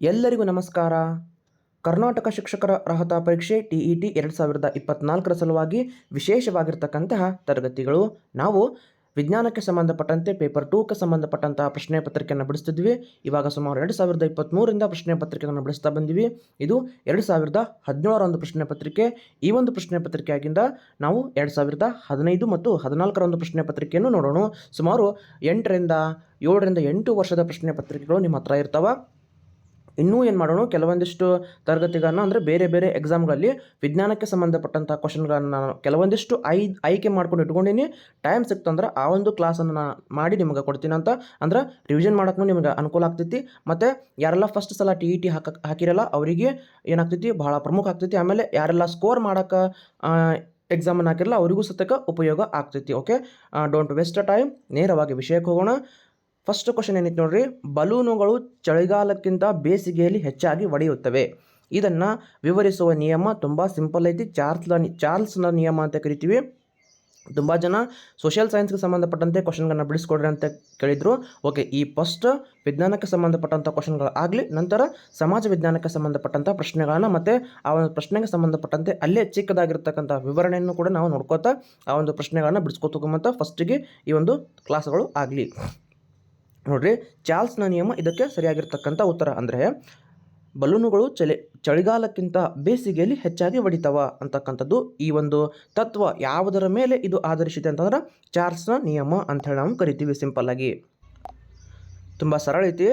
ಎಲ್ಲರಿಗೂ ನಮಸ್ಕಾರ. ಕರ್ನಾಟಕ ಶಿಕ್ಷಕರ ಅರ್ಹತಾ ಪರೀಕ್ಷೆ ಟಿ ಇ ಟಿ ಎರಡು ಸಾವಿರದ ಇಪ್ಪತ್ನಾಲ್ಕರ ಸಲುವಾಗಿ ವಿಶೇಷವಾಗಿರ್ತಕ್ಕಂತಹ ತರಗತಿಗಳು. ನಾವು ವಿಜ್ಞಾನಕ್ಕೆ ಸಂಬಂಧಪಟ್ಟಂತೆ ಪೇಪರ್ ಟೂಕ್ಕೆ ಸಂಬಂಧಪಟ್ಟಂತಹ ಪ್ರಶ್ನೆ ಪತ್ರಿಕೆಯನ್ನು ಬಿಡಿಸ್ತಿದ್ವಿ. ಇವಾಗ ಸುಮಾರು ಎರಡು ಸಾವಿರದ ಇಪ್ಪತ್ತ್ಮೂರರಿಂದ ಪ್ರಶ್ನೆ ಪತ್ರಿಕೆಯನ್ನು ಬಿಡಿಸ್ತಾ ಬಂದಿವಿ. ಇದು ಎರಡು ಸಾವಿರದ ಹದಿನೇಳರ ಒಂದು ಪ್ರಶ್ನೆ ಪತ್ರಿಕೆ. ಈ ಒಂದು ಪ್ರಶ್ನೆ ಪತ್ರಿಕೆಯಾಗಿಂದ ನಾವು ಎರಡು ಸಾವಿರದ ಹದಿನೈದು ಮತ್ತು ಹದಿನಾಲ್ಕರ ಒಂದು ಪ್ರಶ್ನೆ ಪತ್ರಿಕೆಯನ್ನು ನೋಡೋಣ. ಸುಮಾರು ಎಂಟರಿಂದ ಏಳರಿಂದ ಎಂಟು ವರ್ಷದ ಪ್ರಶ್ನೆ ಪತ್ರಿಕೆಗಳು ನಿಮ್ಮ ಹತ್ರ ಇರ್ತಾವೆ. ಇನ್ನೂ ಏನು ಮಾಡೋಣ, ಕೆಲವೊಂದಿಷ್ಟು ತರಗತಿಗಳನ್ನು ಅಂದರೆ ಬೇರೆ ಬೇರೆ ಎಕ್ಸಾಮ್ಗಳಲ್ಲಿ ವಿಜ್ಞಾನಕ್ಕೆ ಸಂಬಂಧಪಟ್ಟಂಥ ಕ್ವಶನ್ಗಳನ್ನು ನಾನು ಕೆಲವೊಂದಿಷ್ಟು ಐ, ಆಯ್ಕೆ ಮಾಡ್ಕೊಂಡು ಇಟ್ಕೊಂಡಿನಿ. ಟೈಮ್ ಸಿಕ್ತಂದ್ರೆ ಆ ಒಂದು ಕ್ಲಾಸನ್ನು ನಾನು ಮಾಡಿ ನಿಮಗೆ ಕೊಡ್ತೀನಿ ಅಂತ. ಅಂದ್ರೆ ರಿವಿಷನ್ ಮಾಡೋಕ್ಕೂ ನಿಮಗೆ ಅನುಕೂಲ ಆಗ್ತೈತಿ. ಮತ್ತು ಯಾರೆಲ್ಲ ಫಸ್ಟ್ ಸಲ ಟಿ ಇ ಟಿ ಹಾಕ ಹಾಕಿರಲ್ಲ, ಅವರಿಗೆ ಏನಾಗ್ತೈತಿ? ಭಾಳ ಪ್ರಮುಖ ಆಗ್ತೈತಿ. ಆಮೇಲೆ ಯಾರೆಲ್ಲ ಸ್ಕೋರ್ ಮಾಡೋಕೆ ಎಕ್ಸಾಮನ್ನು ಹಾಕಿರಲ್ಲ, ಅವರಿಗೂ ಸತಕ ಉಪಯೋಗ ಆಗ್ತೈತಿ. Okay don't waste a time ನೇರವಾಗಿ ವಿಷಯಕ್ಕೆ ಹೋಗೋಣ. ಫಸ್ಟ್ ಕ್ವಶನ್ ಏನಿತ್ತು ನೋಡ್ರಿ? ಬಲೂನುಗಳು ಚಳಿಗಾಲಕ್ಕಿಂತ ಬೇಸಿಗೆಯಲ್ಲಿ ಹೆಚ್ಚಾಗಿ ಒಡೆಯುತ್ತವೆ. ಇದನ್ನು ವಿವರಿಸುವ ನಿಯಮ ತುಂಬ ಸಿಂಪಲ್ ಐತಿ. ಚಾರ್ಲ್ಸ್ನ ಚಾರ್ಲ್ಸ್ನ ನಿಯಮ ಅಂತ ಕರಿತೀವಿ. ತುಂಬ ಜನ ಸೋಷಿಯಲ್ ಸೈನ್ಸ್ಗೆ ಸಂಬಂಧಪಟ್ಟಂತೆ ಕ್ವಶನ್ಗಳನ್ನ ಬಿಡಿಸ್ಕೊಡ್ರಿ ಅಂತ ಕೇಳಿದರು. ಓಕೆ ಈ ಫಸ್ಟ್ ವಿಜ್ಞಾನಕ್ಕೆ ಸಂಬಂಧಪಟ್ಟಂಥ ಕ್ವಶನ್ಗಳು ಆಗಲಿ ನಂತರ ಸಮಾಜ ವಿಜ್ಞಾನಕ್ಕೆ ಸಂಬಂಧಪಟ್ಟಂಥ ಪ್ರಶ್ನೆಗಳನ್ನು ಮತ್ತು ಆ ಒಂದು ಪ್ರಶ್ನೆಗೆ ಸಂಬಂಧಪಟ್ಟಂತೆ ಅಲ್ಲೇ ಚಿಕ್ಕದಾಗಿರ್ತಕ್ಕಂಥ ವಿವರಣೆಯನ್ನು ಕೂಡ ನಾವು ನೋಡ್ಕೋತಾ ಆ ಒಂದು ಪ್ರಶ್ನೆಗಳನ್ನು ಬಿಡಿಸ್ಕೊತಕೊಂಬಂತ ಫಸ್ಟಿಗೆ ಈ ಒಂದು ಕ್ಲಾಸ್ಗಳು ಆಗಲಿ. ನೋಡ್ರಿ, ಚಾರ್ಲ್ಸ್ನ ನಿಯಮ ಇದಕ್ಕೆ ಸರಿಯಾಗಿರ್ತಕ್ಕಂಥ ಉತ್ತರ ಅಂದರೆ, ಬಲೂನುಗಳು ಚಳಿ, ಚಳಿಗಾಲಕ್ಕಿಂತ ಬೇಸಿಗೆಯಲ್ಲಿ ಹೆಚ್ಚಾಗಿ ಹೊಡಿತಾವ ಅಂತಕ್ಕಂಥದ್ದು ಈ ಒಂದು ತತ್ವ. ಯಾವುದರ ಮೇಲೆ ಇದು ಆಧರಿಸಿದೆ ಅಂತಂದ್ರೆ, ಚಾರ್ಲ್ಸ್ನ ನಿಯಮ ಅಂತ ಹೇಳಿ ನಾವು ಕರಿತೀವಿ ಸಿಂಪಲ್ ಆಗಿ ತುಂಬ ಸರಳ ಐತಿ.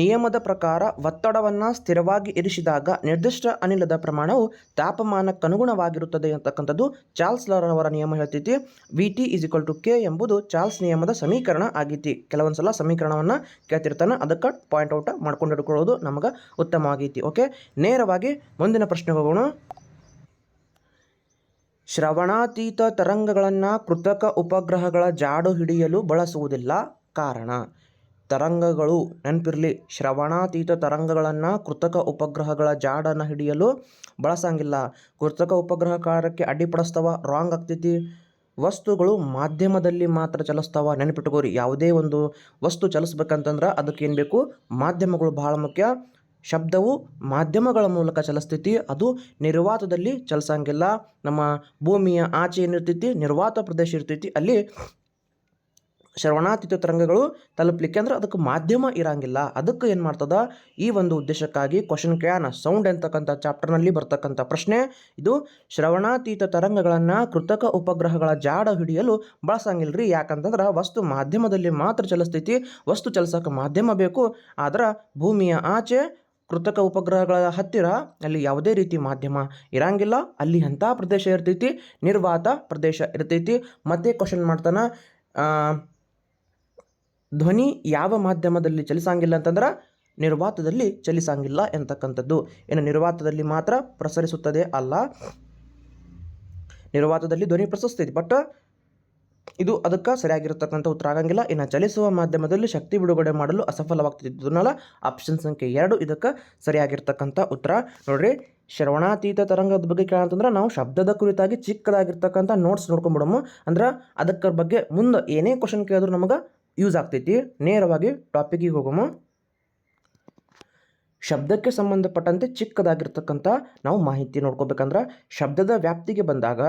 ನಿಯಮದ ಪ್ರಕಾರ ಒತ್ತಡವನ್ನು ಸ್ಥಿರವಾಗಿ ಇರಿಸಿದಾಗ ನಿರ್ದಿಷ್ಟ ಅನಿಲದ ಪ್ರಮಾಣವು ತಾಪಮಾನಕ್ಕನುಗುಣವಾಗಿರುತ್ತದೆ ಅಂತಕ್ಕಂಥದ್ದು ಚಾರ್ಲ್ಸ್ ಅವರ ನಿಯಮ ಹೇಳ್ತೈತಿ. V T is equal to K ಎಂಬುದು ಚಾರ್ಲ್ಸ್ ನಿಯಮದ ಸಮೀಕರಣ ಆಗೈತಿ. ಕೆಲವೊಂದು ಸಲ ಸಮೀಕರಣವನ್ನು ಕೇಳ್ತಿರ್ತಾನೆ, ಅದಕ್ಕೆ ಪಾಯಿಂಟ್ ಔಟ್ ಮಾಡ್ಕೊಂಡು ಹಿಡ್ಕೊಳ್ಳೋದು ನಮಗೆ ಉತ್ತಮವಾಗೈತಿ ಓಕೆ ನೇರವಾಗಿ ಮುಂದಿನ ಪ್ರಶ್ನೆ ಹೋಗೋಣ. ಶ್ರವಣಾತೀತ ತರಂಗಗಳನ್ನು ಕೃತಕ ಉಪಗ್ರಹಗಳ ಜಾಡು ಹಿಡಿಯಲು ಬಳಸುವುದಿಲ್ಲ ಕಾರಣ. ತರಂಗಗಳು ನೆನಪಿರಲಿ. ಶ್ರವಣಾತೀತ ತರಂಗಗಳನ್ನು ಕೃತಕ ಉಪಗ್ರಹಗಳ ಜಾಡನ್ನು ಹಿಡಿಯಲು ಬಳಸಂಗಿಲ್ಲ. ಕೃತಕ ಉಪಗ್ರಹ ಕಾರ್ಯಕ್ಕೆ ಅಡ್ಡಿಪಡಿಸ್ತವ ರಾಂಗ್ ಆಗ್ತೈತಿ. ವಸ್ತುಗಳು ಮಾಧ್ಯಮದಲ್ಲಿ ಮಾತ್ರ ಚಲಿಸ್ತಾವ. ನೆನಪಿಟ್ಕೋರಿ, ಯಾವುದೇ ಒಂದು ವಸ್ತು ಚಲಿಸ್ಬೇಕಂತಂದ್ರೆ ಏನು ಬೇಕು? ಮಾಧ್ಯಮಗಳು ಬಹಳ ಮುಖ್ಯ. ಶಬ್ದವು ಮಾಧ್ಯಮಗಳ ಮೂಲಕ ಚಲಿಸ್ತೈತಿ. ಅದು ನಿರ್ವಾತದಲ್ಲಿ ಚಲಿಸಂಗಿಲ್ಲ. ನಮ್ಮ ಭೂಮಿಯ ಆಚೆ ಏನಿರ್ತೈತಿ? ನಿರ್ವಾತ ಪ್ರದೇಶ ಇರ್ತೈತಿ. ಅಲ್ಲಿ ಶ್ರವಣಾತೀತ ತರಂಗಗಳು ತಲುಪಲಿಕ್ಕೆ ಅಂದ್ರೆ ಅದಕ್ಕೆ ಮಾಧ್ಯಮ ಇರಂಗಿಲ್ಲ. ಅದಕ್ಕೆ ಏನು ಮಾಡ್ತದ? ಈ ಒಂದು ಉದ್ದೇಶಕ್ಕಾಗಿ ಕ್ವಶನ್ ಕ್ಯಾನ್ ಸೌಂಡ್ ಅಂತಕ್ಕಂಥ ಚಾಪ್ಟರ್ನಲ್ಲಿ ಬರ್ತಕ್ಕಂಥ ಪ್ರಶ್ನೆ. ಇದು ಶ್ರವಣಾತೀತ ತರಂಗಗಳನ್ನು ಕೃತಕ ಉಪಗ್ರಹಗಳ ಜಾಡ ಹಿಡಿಯಲು ಬಳಸಂಗಿಲ್ರಿ. ಯಾಕಂತಂದ್ರೆ ವಸ್ತು ಮಾಧ್ಯಮದಲ್ಲಿ ಮಾತ್ರ ಚಲಿಸ್ತೈತಿ. ವಸ್ತು ಚಲಿಸೋಕೆ ಮಾಧ್ಯಮ ಬೇಕು. ಆದ್ರೆ ಭೂಮಿಯ ಆಚೆ ಕೃತಕ ಉಪಗ್ರಹಗಳ ಹತ್ತಿರ ಅಲ್ಲಿ ಯಾವುದೇ ರೀತಿ ಮಾಧ್ಯಮ ಇರಂಗಿಲ್ಲ. ಅಲ್ಲಿ ಅಂಥ ಪ್ರದೇಶ ಇರ್ತೈತಿ. ನಿರ್ವಾತ ಪ್ರದೇಶ ಇರ್ತೈತಿ. ಮತ್ತೆ ಕ್ವಶನ್ ಮಾಡ್ತಾನೆ ಧ್ವನಿ ಯಾವ ಮಾಧ್ಯಮದಲ್ಲಿ ಚಲಿಸಂಗಿಲ್ಲ ಅಂತಂದ್ರೆ ನಿರ್ವಾತದಲ್ಲಿ ಚಲಿಸಂಗಿಲ್ಲ ಎಂತಕ್ಕಂಥದ್ದು. ಇನ್ನು ನಿರ್ವಾತದಲ್ಲಿ ಮಾತ್ರ ಪ್ರಸರಿಸುತ್ತದೆ ಅಲ್ಲ. ನಿರ್ವಾತದಲ್ಲಿ ಧ್ವನಿ ಪ್ರಸರಿಸ್ತೈತಿ ಬಟ್ ಇದು ಅದಕ್ಕೆ ಸರಿಯಾಗಿರತಕ್ಕಂಥ ಉತ್ತರ ಆಗಂಗಿಲ್ಲ. ಇನ್ನು ಚಲಿಸುವ ಮಾಧ್ಯಮದಲ್ಲಿ ಶಕ್ತಿ ಬಿಡುಗಡೆ ಮಾಡಲು ಅಸಫಲವಾಗ್ತಿದ್ದನಲ್ಲ ಆಪ್ಷನ್ ಸಂಖ್ಯೆ ಎರಡು ಇದಕ್ಕೆ ಸರಿಯಾಗಿರ್ತಕ್ಕಂಥ ಉತ್ತರ. ನೋಡ್ರಿ ಶ್ರವಣಾತೀತ ತರಂಗದ ಬಗ್ಗೆ ಕೇಳಂತಂದ್ರೆ ನಾವು ಶಬ್ದದ ಕುರಿತಾಗಿ ಚಿಕ್ಕದಾಗಿರ್ತಕ್ಕಂಥ ನೋಟ್ಸ್ ನೋಡ್ಕೊಂಬಿಡಮು. ಅಂದ್ರೆ ಅದಕ್ಕ ಬಗ್ಗೆ ಮುಂದೆ ಏನೇ ಕ್ವಶನ್ ಕೇಳಿದ್ರು ನಮಗೆ ಯೂಸ್ ಆಗ್ತೈತಿ. ನೇರವಾಗಿ ಟಾಪಿಕಿಗೆ ಹೋಗೋಮ. ಶಬ್ದಕ್ಕೆ ಸಂಬಂಧಪಟ್ಟಂತೆ ಚಿಕ್ಕದಾಗಿರ್ತಕ್ಕಂಥ ನಾವು ಮಾಹಿತಿ ನೋಡ್ಕೋಬೇಕಂದ್ರೆ ಶಬ್ದದ ವ್ಯಾಪ್ತಿಗೆ ಬಂದಾಗ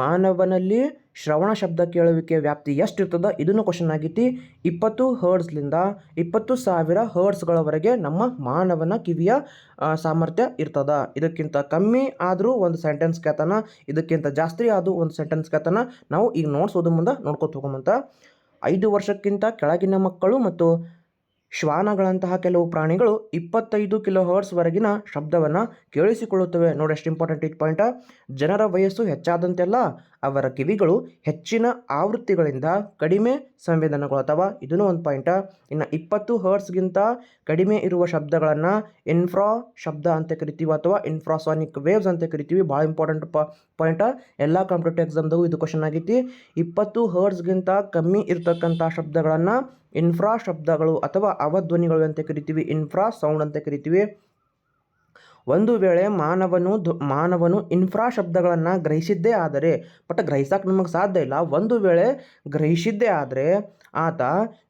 ಮಾನವನಲ್ಲಿ ಶ್ರವಣ ಶಬ್ದ ಕೇಳುವಿಕೆ ವ್ಯಾಪ್ತಿ ಎಷ್ಟಿರ್ತದ ಇದನ್ನು ಕ್ವಶನ್ ಆಗೈತಿ. ಇಪ್ಪತ್ತು ಹರ್ಡ್ಸ್ಲಿಂದ ಇಪ್ಪತ್ತು ಸಾವಿರ ಹರ್ಡ್ಸ್ಗಳವರೆಗೆ ನಮ್ಮ ಮಾನವನ ಕಿವಿಯ ಸಾಮರ್ಥ್ಯ ಇರ್ತದ. ಇದಕ್ಕಿಂತ ಕಮ್ಮಿ ಆದರೂ ಒಂದು ಸೆಂಟೆನ್ಸ್ ಕೇತನ ಇದಕ್ಕಿಂತ ಜಾಸ್ತಿ ಆದರೂ ಒಂದು ಸೆಂಟೆನ್ಸ್ ಕೇಳ್ತಾನ ನಾವು ಈಗ ನೋಟ್ಸ್ ಓದೋ ಮುಂದೆ ನೋಡ್ಕೊತ ಹೋಗೋಮಂತ. ಐದು ವರ್ಷಕ್ಕಿಂತ ಕೆಳಗಿನ ಮಕ್ಕಳು ಮತ್ತು ಶ್ವಾನಗಳಂತಹ ಕೆಲವು ಪ್ರಾಣಿಗಳು ಇಪ್ಪತ್ತೈದು ಕಿಲೋ ಹರ್ಟ್ಸ್ವರೆಗಿನ ಶಬ್ದವನ್ನು ಕೇಳಿಸಿಕೊಳ್ಳುತ್ತವೆ. ನೋಡಿ ಎಷ್ಟು ಇಂಪಾರ್ಟೆಂಟ್ ಪಾಯಿಂಟ್ ಪಾಯಿಂಟ ಜನರ ವಯಸ್ಸು ಹೆಚ್ಚಾದಂತೆಲ್ಲ ಅವರ ಕಿವಿಗಳು ಹೆಚ್ಚಿನ ಆವೃತ್ತಿಗಳಿಂದ ಕಡಿಮೆ ಸಂವೇದನೆಗೊಳ್ತಾವ ಇದೂ ಒಂದು ಪಾಯಿಂಟ. ಇನ್ನು ಇಪ್ಪತ್ತು ಹರ್ಟ್ಸ್ಗಿಂತ ಕಡಿಮೆ ಇರುವ ಶಬ್ದಗಳನ್ನು ಇನ್ಫ್ರಾ ಶಬ್ದ ಅಂತ ಕರಿತೀವಿ ಅಥವಾ ಇನ್ಫ್ರಾಸಾನಿಕ್ ವೇವ್ಸ್ ಅಂತ ಕರಿತೀವಿ. ಭಾಳ ಇಂಪಾರ್ಟೆಂಟ್ ಪ, ಪಾಯಿಂಟ. ಎಲ್ಲ ಕಾಂಪಿಟೇಟಿವ್ ಎಕ್ಸಾಮ್ದಾಗೂ ಇದು ಕ್ವಶನ್ ಆಗೈತಿ. ಇಪ್ಪತ್ತು ಹರ್ಟ್ಸ್ಗಿಂತ ಕಮ್ಮಿ ಇರತಕ್ಕಂಥ ಶಬ್ದಗಳನ್ನು ಇನ್ಫ್ರಾ ಶಬ್ದಗಳು ಅಥವಾ ಅವಧ್ವನಿಗಳು ಅಂತ ಕರಿತೀವಿ. ಇನ್ಫ್ರಾ ಸೌಂಡ್ ಅಂತ ಕರಿತೀವಿ. ಒಂದು ವೇಳೆ ಮಾನವನು ಮಾನವನು ಇನ್ಫ್ರಾ ಶಬ್ದಗಳನ್ನು ಗ್ರಹಿಸಿದ್ದೇ ಆದರೆ, ಬಟ್ ಗ್ರಹಿಸೋಕೆ ನಮಗೆ ಸಾಧ್ಯ ಇಲ್ಲ. ಒಂದು ವೇಳೆ ಗ್ರಹಿಸಿದ್ದೇ ಆದರೆ, ಆತ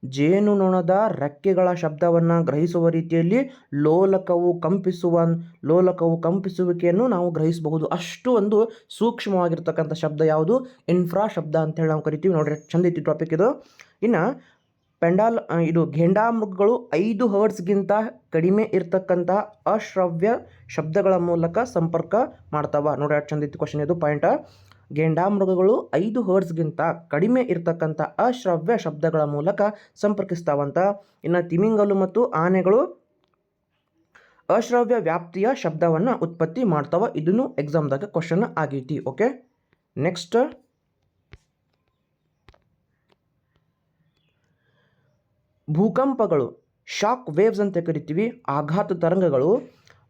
ಜೇನುನೊಣದ ರೆಕ್ಕೆಗಳ ಶಬ್ದವನ್ನು ಗ್ರಹಿಸುವ ರೀತಿಯಲ್ಲಿ ಲೋಲಕವು ಕಂಪಿಸುವ, ಲೋಲಕವು ಕಂಪಿಸುವಿಕೆಯನ್ನು ನಾವು ಗ್ರಹಿಸಬಹುದು. ಅಷ್ಟು ಒಂದು ಸೂಕ್ಷ್ಮವಾಗಿರ್ತಕ್ಕಂಥ ಶಬ್ದ ಯಾವುದು? ಇನ್ಫ್ರಾ ಶಬ್ದ ಅಂತೇಳಿ ನಾವು ಕರಿತೀವಿ. ನೋಡ್ರಿ, ಚಂದ ಐತಿ ಟಾಪಿಕ್ ಇದು. ಇನ್ನು ಪೆಂಡಾಲ್ ಇದು ಘೇಂಡಾಮೃಗಗಳು ಐದು ಹರ್ಡ್ಸ್ಗಿಂತ ಕಡಿಮೆ ಇರತಕ್ಕಂಥ ಅಶ್ರವ್ಯ ಶಬ್ದಗಳ ಮೂಲಕ ಸಂಪರ್ಕ ಮಾಡ್ತಾವ. ನೋಡಿ ಎಷ್ಟು ಚಂದ ಇತ್ತು ಕ್ವಶನ್ ಇದು ಪಾಯಿಂಟ್ ಘೇಂಡಾಮೃಗಗಳು ಐದು ಹರ್ಡ್ಸ್ಗಿಂತ ಕಡಿಮೆ ಇರತಕ್ಕಂಥ ಅಶ್ರವ್ಯ ಶಬ್ದಗಳ ಮೂಲಕ ಸಂಪರ್ಕಿಸ್ತಾವಂತ. ಇನ್ನು ತಿಮಿಂಗಲು ಮತ್ತು ಆನೆಗಳು ಅಶ್ರವ್ಯ ವ್ಯಾಪ್ತಿಯ ಶಬ್ದವನ್ನು ಉತ್ಪತ್ತಿ ಮಾಡ್ತಾವ. ಇದನ್ನು ಎಕ್ಸಾಮ್ದಾಗ ಕ್ವಶನ್ ಆಗೈತಿ ಓಕೆ ನೆಕ್ಸ್ಟ್ ಭೂಕಂಪಗಳು ಶಾಕ್ ವೇವ್ಸ್ ಅಂತ ಕರಿತೀವಿ, ಆಘಾತ ತರಂಗಗಳು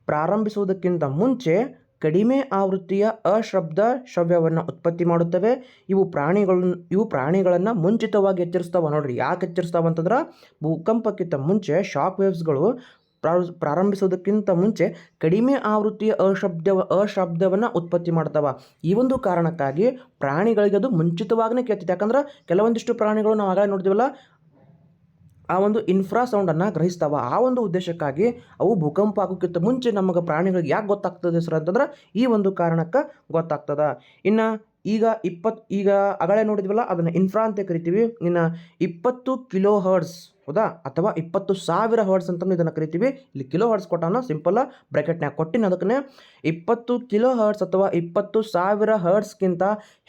ಪ್ರಾರಂಭಿಸುವುದಕ್ಕಿಂತ ಮುಂಚೆ ಕಡಿಮೆ ಆವೃತ್ತಿಯ ಅಶಬ್ದ ಶ್ರವ್ಯವನ್ನು ಉತ್ಪತ್ತಿ ಮಾಡುತ್ತವೆ. ಇವು ಪ್ರಾಣಿಗಳು, ಇವು ಪ್ರಾಣಿಗಳನ್ನು ಮುಂಚಿತವಾಗಿ ಎಚ್ಚರಿಸ್ತಾವ ನೋಡ್ರಿ. ಯಾಕೆ ಎಚ್ಚರಿಸ್ತಾವ ಅಂತಂದ್ರೆ ಭೂಕಂಪಕ್ಕಿಂತ ಮುಂಚೆ ಶಾಕ್ ವೇವ್ಸ್ಗಳು ಪ್ರಾರಂಭಿಸುವುದಕ್ಕಿಂತ ಮುಂಚೆ ಕಡಿಮೆ ಆವೃತ್ತಿಯ ಅಶಬ್ದ ಅಶಬ್ದವನ್ನು ಉತ್ಪತ್ತಿ ಮಾಡ್ತಾವ. ಈ ಒಂದು ಕಾರಣಕ್ಕಾಗಿ ಪ್ರಾಣಿಗಳಿಗೆ ಅದು ಮುಂಚಿತವಾಗಿನೇ ಕೇಳ್ತಿತ್ತು ಯಾಕಂದ್ರೆ ಕೆಲವೊಂದಿಷ್ಟು ಪ್ರಾಣಿಗಳು ನಾವು ಆಗಲೇ ನೋಡಿದ್ವಲ್ಲ ಆ ಒಂದು ಇನ್ಫ್ರಾ ಸೌಂಡನ್ನು ಗ್ರಹಿಸ್ತಾವ. ಆ ಒಂದು ಉದ್ದೇಶಕ್ಕಾಗಿ ಅವು ಭೂಕಂಪ ಆಗೋಕ್ಕಿಂತ ಮುಂಚೆ ನಮಗೆ ಪ್ರಾಣಿಗಳಿಗೆ ಯಾಕೆ ಗೊತ್ತಾಗ್ತದೆ ಸರ್ ಅಂತಂದ್ರೆ ಈ ಒಂದು ಕಾರಣಕ್ಕೆ ಗೊತ್ತಾಗ್ತದ. ಇನ್ನು ಈಗ ಇಪ್ಪತ್ತು ಈಗ ಅಗಳೇ ನೋಡಿದ್ವಲ್ಲ, ಅದನ್ನು ಇನ್ಫ್ರಾ ಅಂತ ಕರಿತೀವಿ. ಇನ್ನು ಇಪ್ಪತ್ತು ಕಿಲೋ ಹರ್ಡ್ಸ್ ಹೌದಾ? ಅಥವಾ ಇಪ್ಪತ್ತು ಸಾವಿರ ಹರ್ಡ್ಸ್ ಅಂತಲೂ ಇದನ್ನು ಕರಿತೀವಿ. ಇಲ್ಲಿ ಕಿಲೋ ಹರ್ಡ್ಸ್ ಕೊಟ್ಟಾನ ಸಿಂಪಲ್ ಬ್ರ್ಯಾಕೆಟ್ನಾಗ ಕೊಟ್ಟಿನ ಅದಕ್ಕೆ ಇಪ್ಪತ್ತು ಕಿಲೋ ಹರ್ಡ್ಸ್ ಅಥವಾ ಇಪ್ಪತ್ತು ಸಾವಿರ ಹರ್ಡ್ಸ್ಗಿಂತ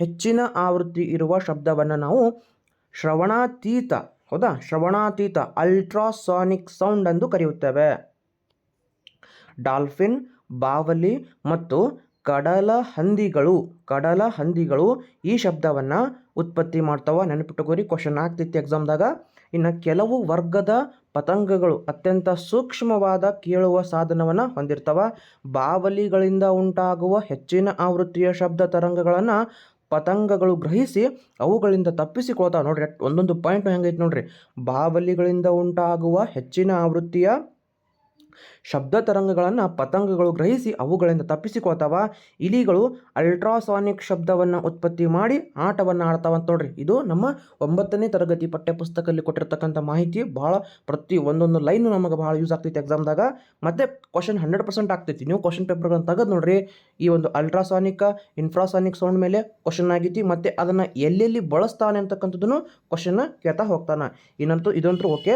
ಹೆಚ್ಚಿನ ಆವೃತ್ತಿ ಇರುವ ಶಬ್ದವನ್ನು ನಾವು ಶ್ರವಣಾತೀತ ಹೌದಾ? ಶ್ರವಣಾತೀತ ಅಲ್ಟ್ರಾಸಾನಿಕ್ ಸೌಂಡ್ ಎಂದು ಕರೆಯುತ್ತೇವೆ. ಡಾಲ್ಫಿನ್, ಬಾವಲಿ ಮತ್ತು ಕಡಲ ಹಂದಿಗಳು ಕಡಲ ಹಂದಿಗಳು ಈ ಶಬ್ದವನ್ನು ಉತ್ಪತ್ತಿ ಮಾಡ್ತಾವ. ನೆನಪಿಟ್ಟುಕೋರಿ ಕ್ವಶನ್ ಆಗ್ತಿತ್ತು ಎಕ್ಸಾಮ್ದಾಗ ಇನ್ನು ಕೆಲವು ವರ್ಗದ ಪತಂಗಗಳು ಅತ್ಯಂತ ಸೂಕ್ಷ್ಮವಾದ ಕೇಳುವ ಸಾಧನವನ್ನು ಹೊಂದಿರ್ತವ. ಬಾವಲಿಗಳಿಂದ ಉಂಟಾಗುವ ಹೆಚ್ಚಿನ ಆವೃತ್ತಿಯ ಶಬ್ದ ತರಂಗಗಳನ್ನು ಪತಂಗಗಳು ಗ್ರಹಿಸಿ ಅವುಗಳಿಂದ ತಪ್ಪಿಸಿಕೊಳ್ತಾವೆ. ನೋಡ್ರಿ ಒಂದೊಂದು ಪಾಯಿಂಟ್ ಹೆಂಗೈತೆ ನೋಡ್ರಿ. ಬಾವಲಿಗಳಿಂದ ಉಂಟಾಗುವ ಹೆಚ್ಚಿನ ಆವೃತ್ತಿಯ ಶಬ್ದ ತರಂಗಗಳನ್ನು ಪತಂಗಗಳು ಗ್ರಹಿಸಿ ಅವುಗಳಿಂದ ತಪ್ಪಿಸಿಕೊಳ್ತಾವ. ಇಲಿಗಳು ಅಲ್ಟ್ರಾಸಾನಿಕ್ ಶಬ್ದವನ್ನು ಉತ್ಪತ್ತಿ ಮಾಡಿ ಆಟವನ್ನು ಆಡ್ತಾವಂತ ನೋಡ್ರಿ. ಇದು ನಮ್ಮ ಒಂಬತ್ತನೇ ತರಗತಿ ಪಠ್ಯಪುಸ್ತಕದಲ್ಲಿ ಕೊಟ್ಟಿರ್ತಕ್ಕಂಥ ಮಾಹಿತಿ. ಭಾಳ ಪ್ರತಿ ಒಂದೊಂದು ಲೈನು ನಮಗೆ ಭಾಳ ಯೂಸ್ ಆಗ್ತೈತಿ ಎಕ್ಸಾಮ್ದಾಗ ಮತ್ತು ಕ್ವಶನ್ ಹಂಡ್ರೆಡ್ ಪರ್ಸೆಂಟ್ ಆಗ್ತೈತಿ. ನೀವು ಕ್ವಶನ್ ಪೇಪರ್ಗಳನ್ನು ತೆಗೆದು ನೋಡ್ರಿ. ಈ ಒಂದು ಅಲ್ಟ್ರಾಸಾನಿಕ್ ಇನ್ಫ್ರಾಸಾನಿಕ್ ಸೌಂಡ್ ಮೇಲೆ ಕ್ವಶನ್ ಆಗೈತಿ. ಮತ್ತು ಅದನ್ನು ಎಲ್ಲೆಲ್ಲಿ ಬಳಸ್ತಾನೆ ಅಂತಕ್ಕಂಥದ್ದನ್ನು ಕ್ವಶನ್ನ ಕೇಳ್ತಾ ಹೋಗ್ತಾನೆ. ಇನ್ನಂತೂ ಇದಂತೂ ಓಕೆ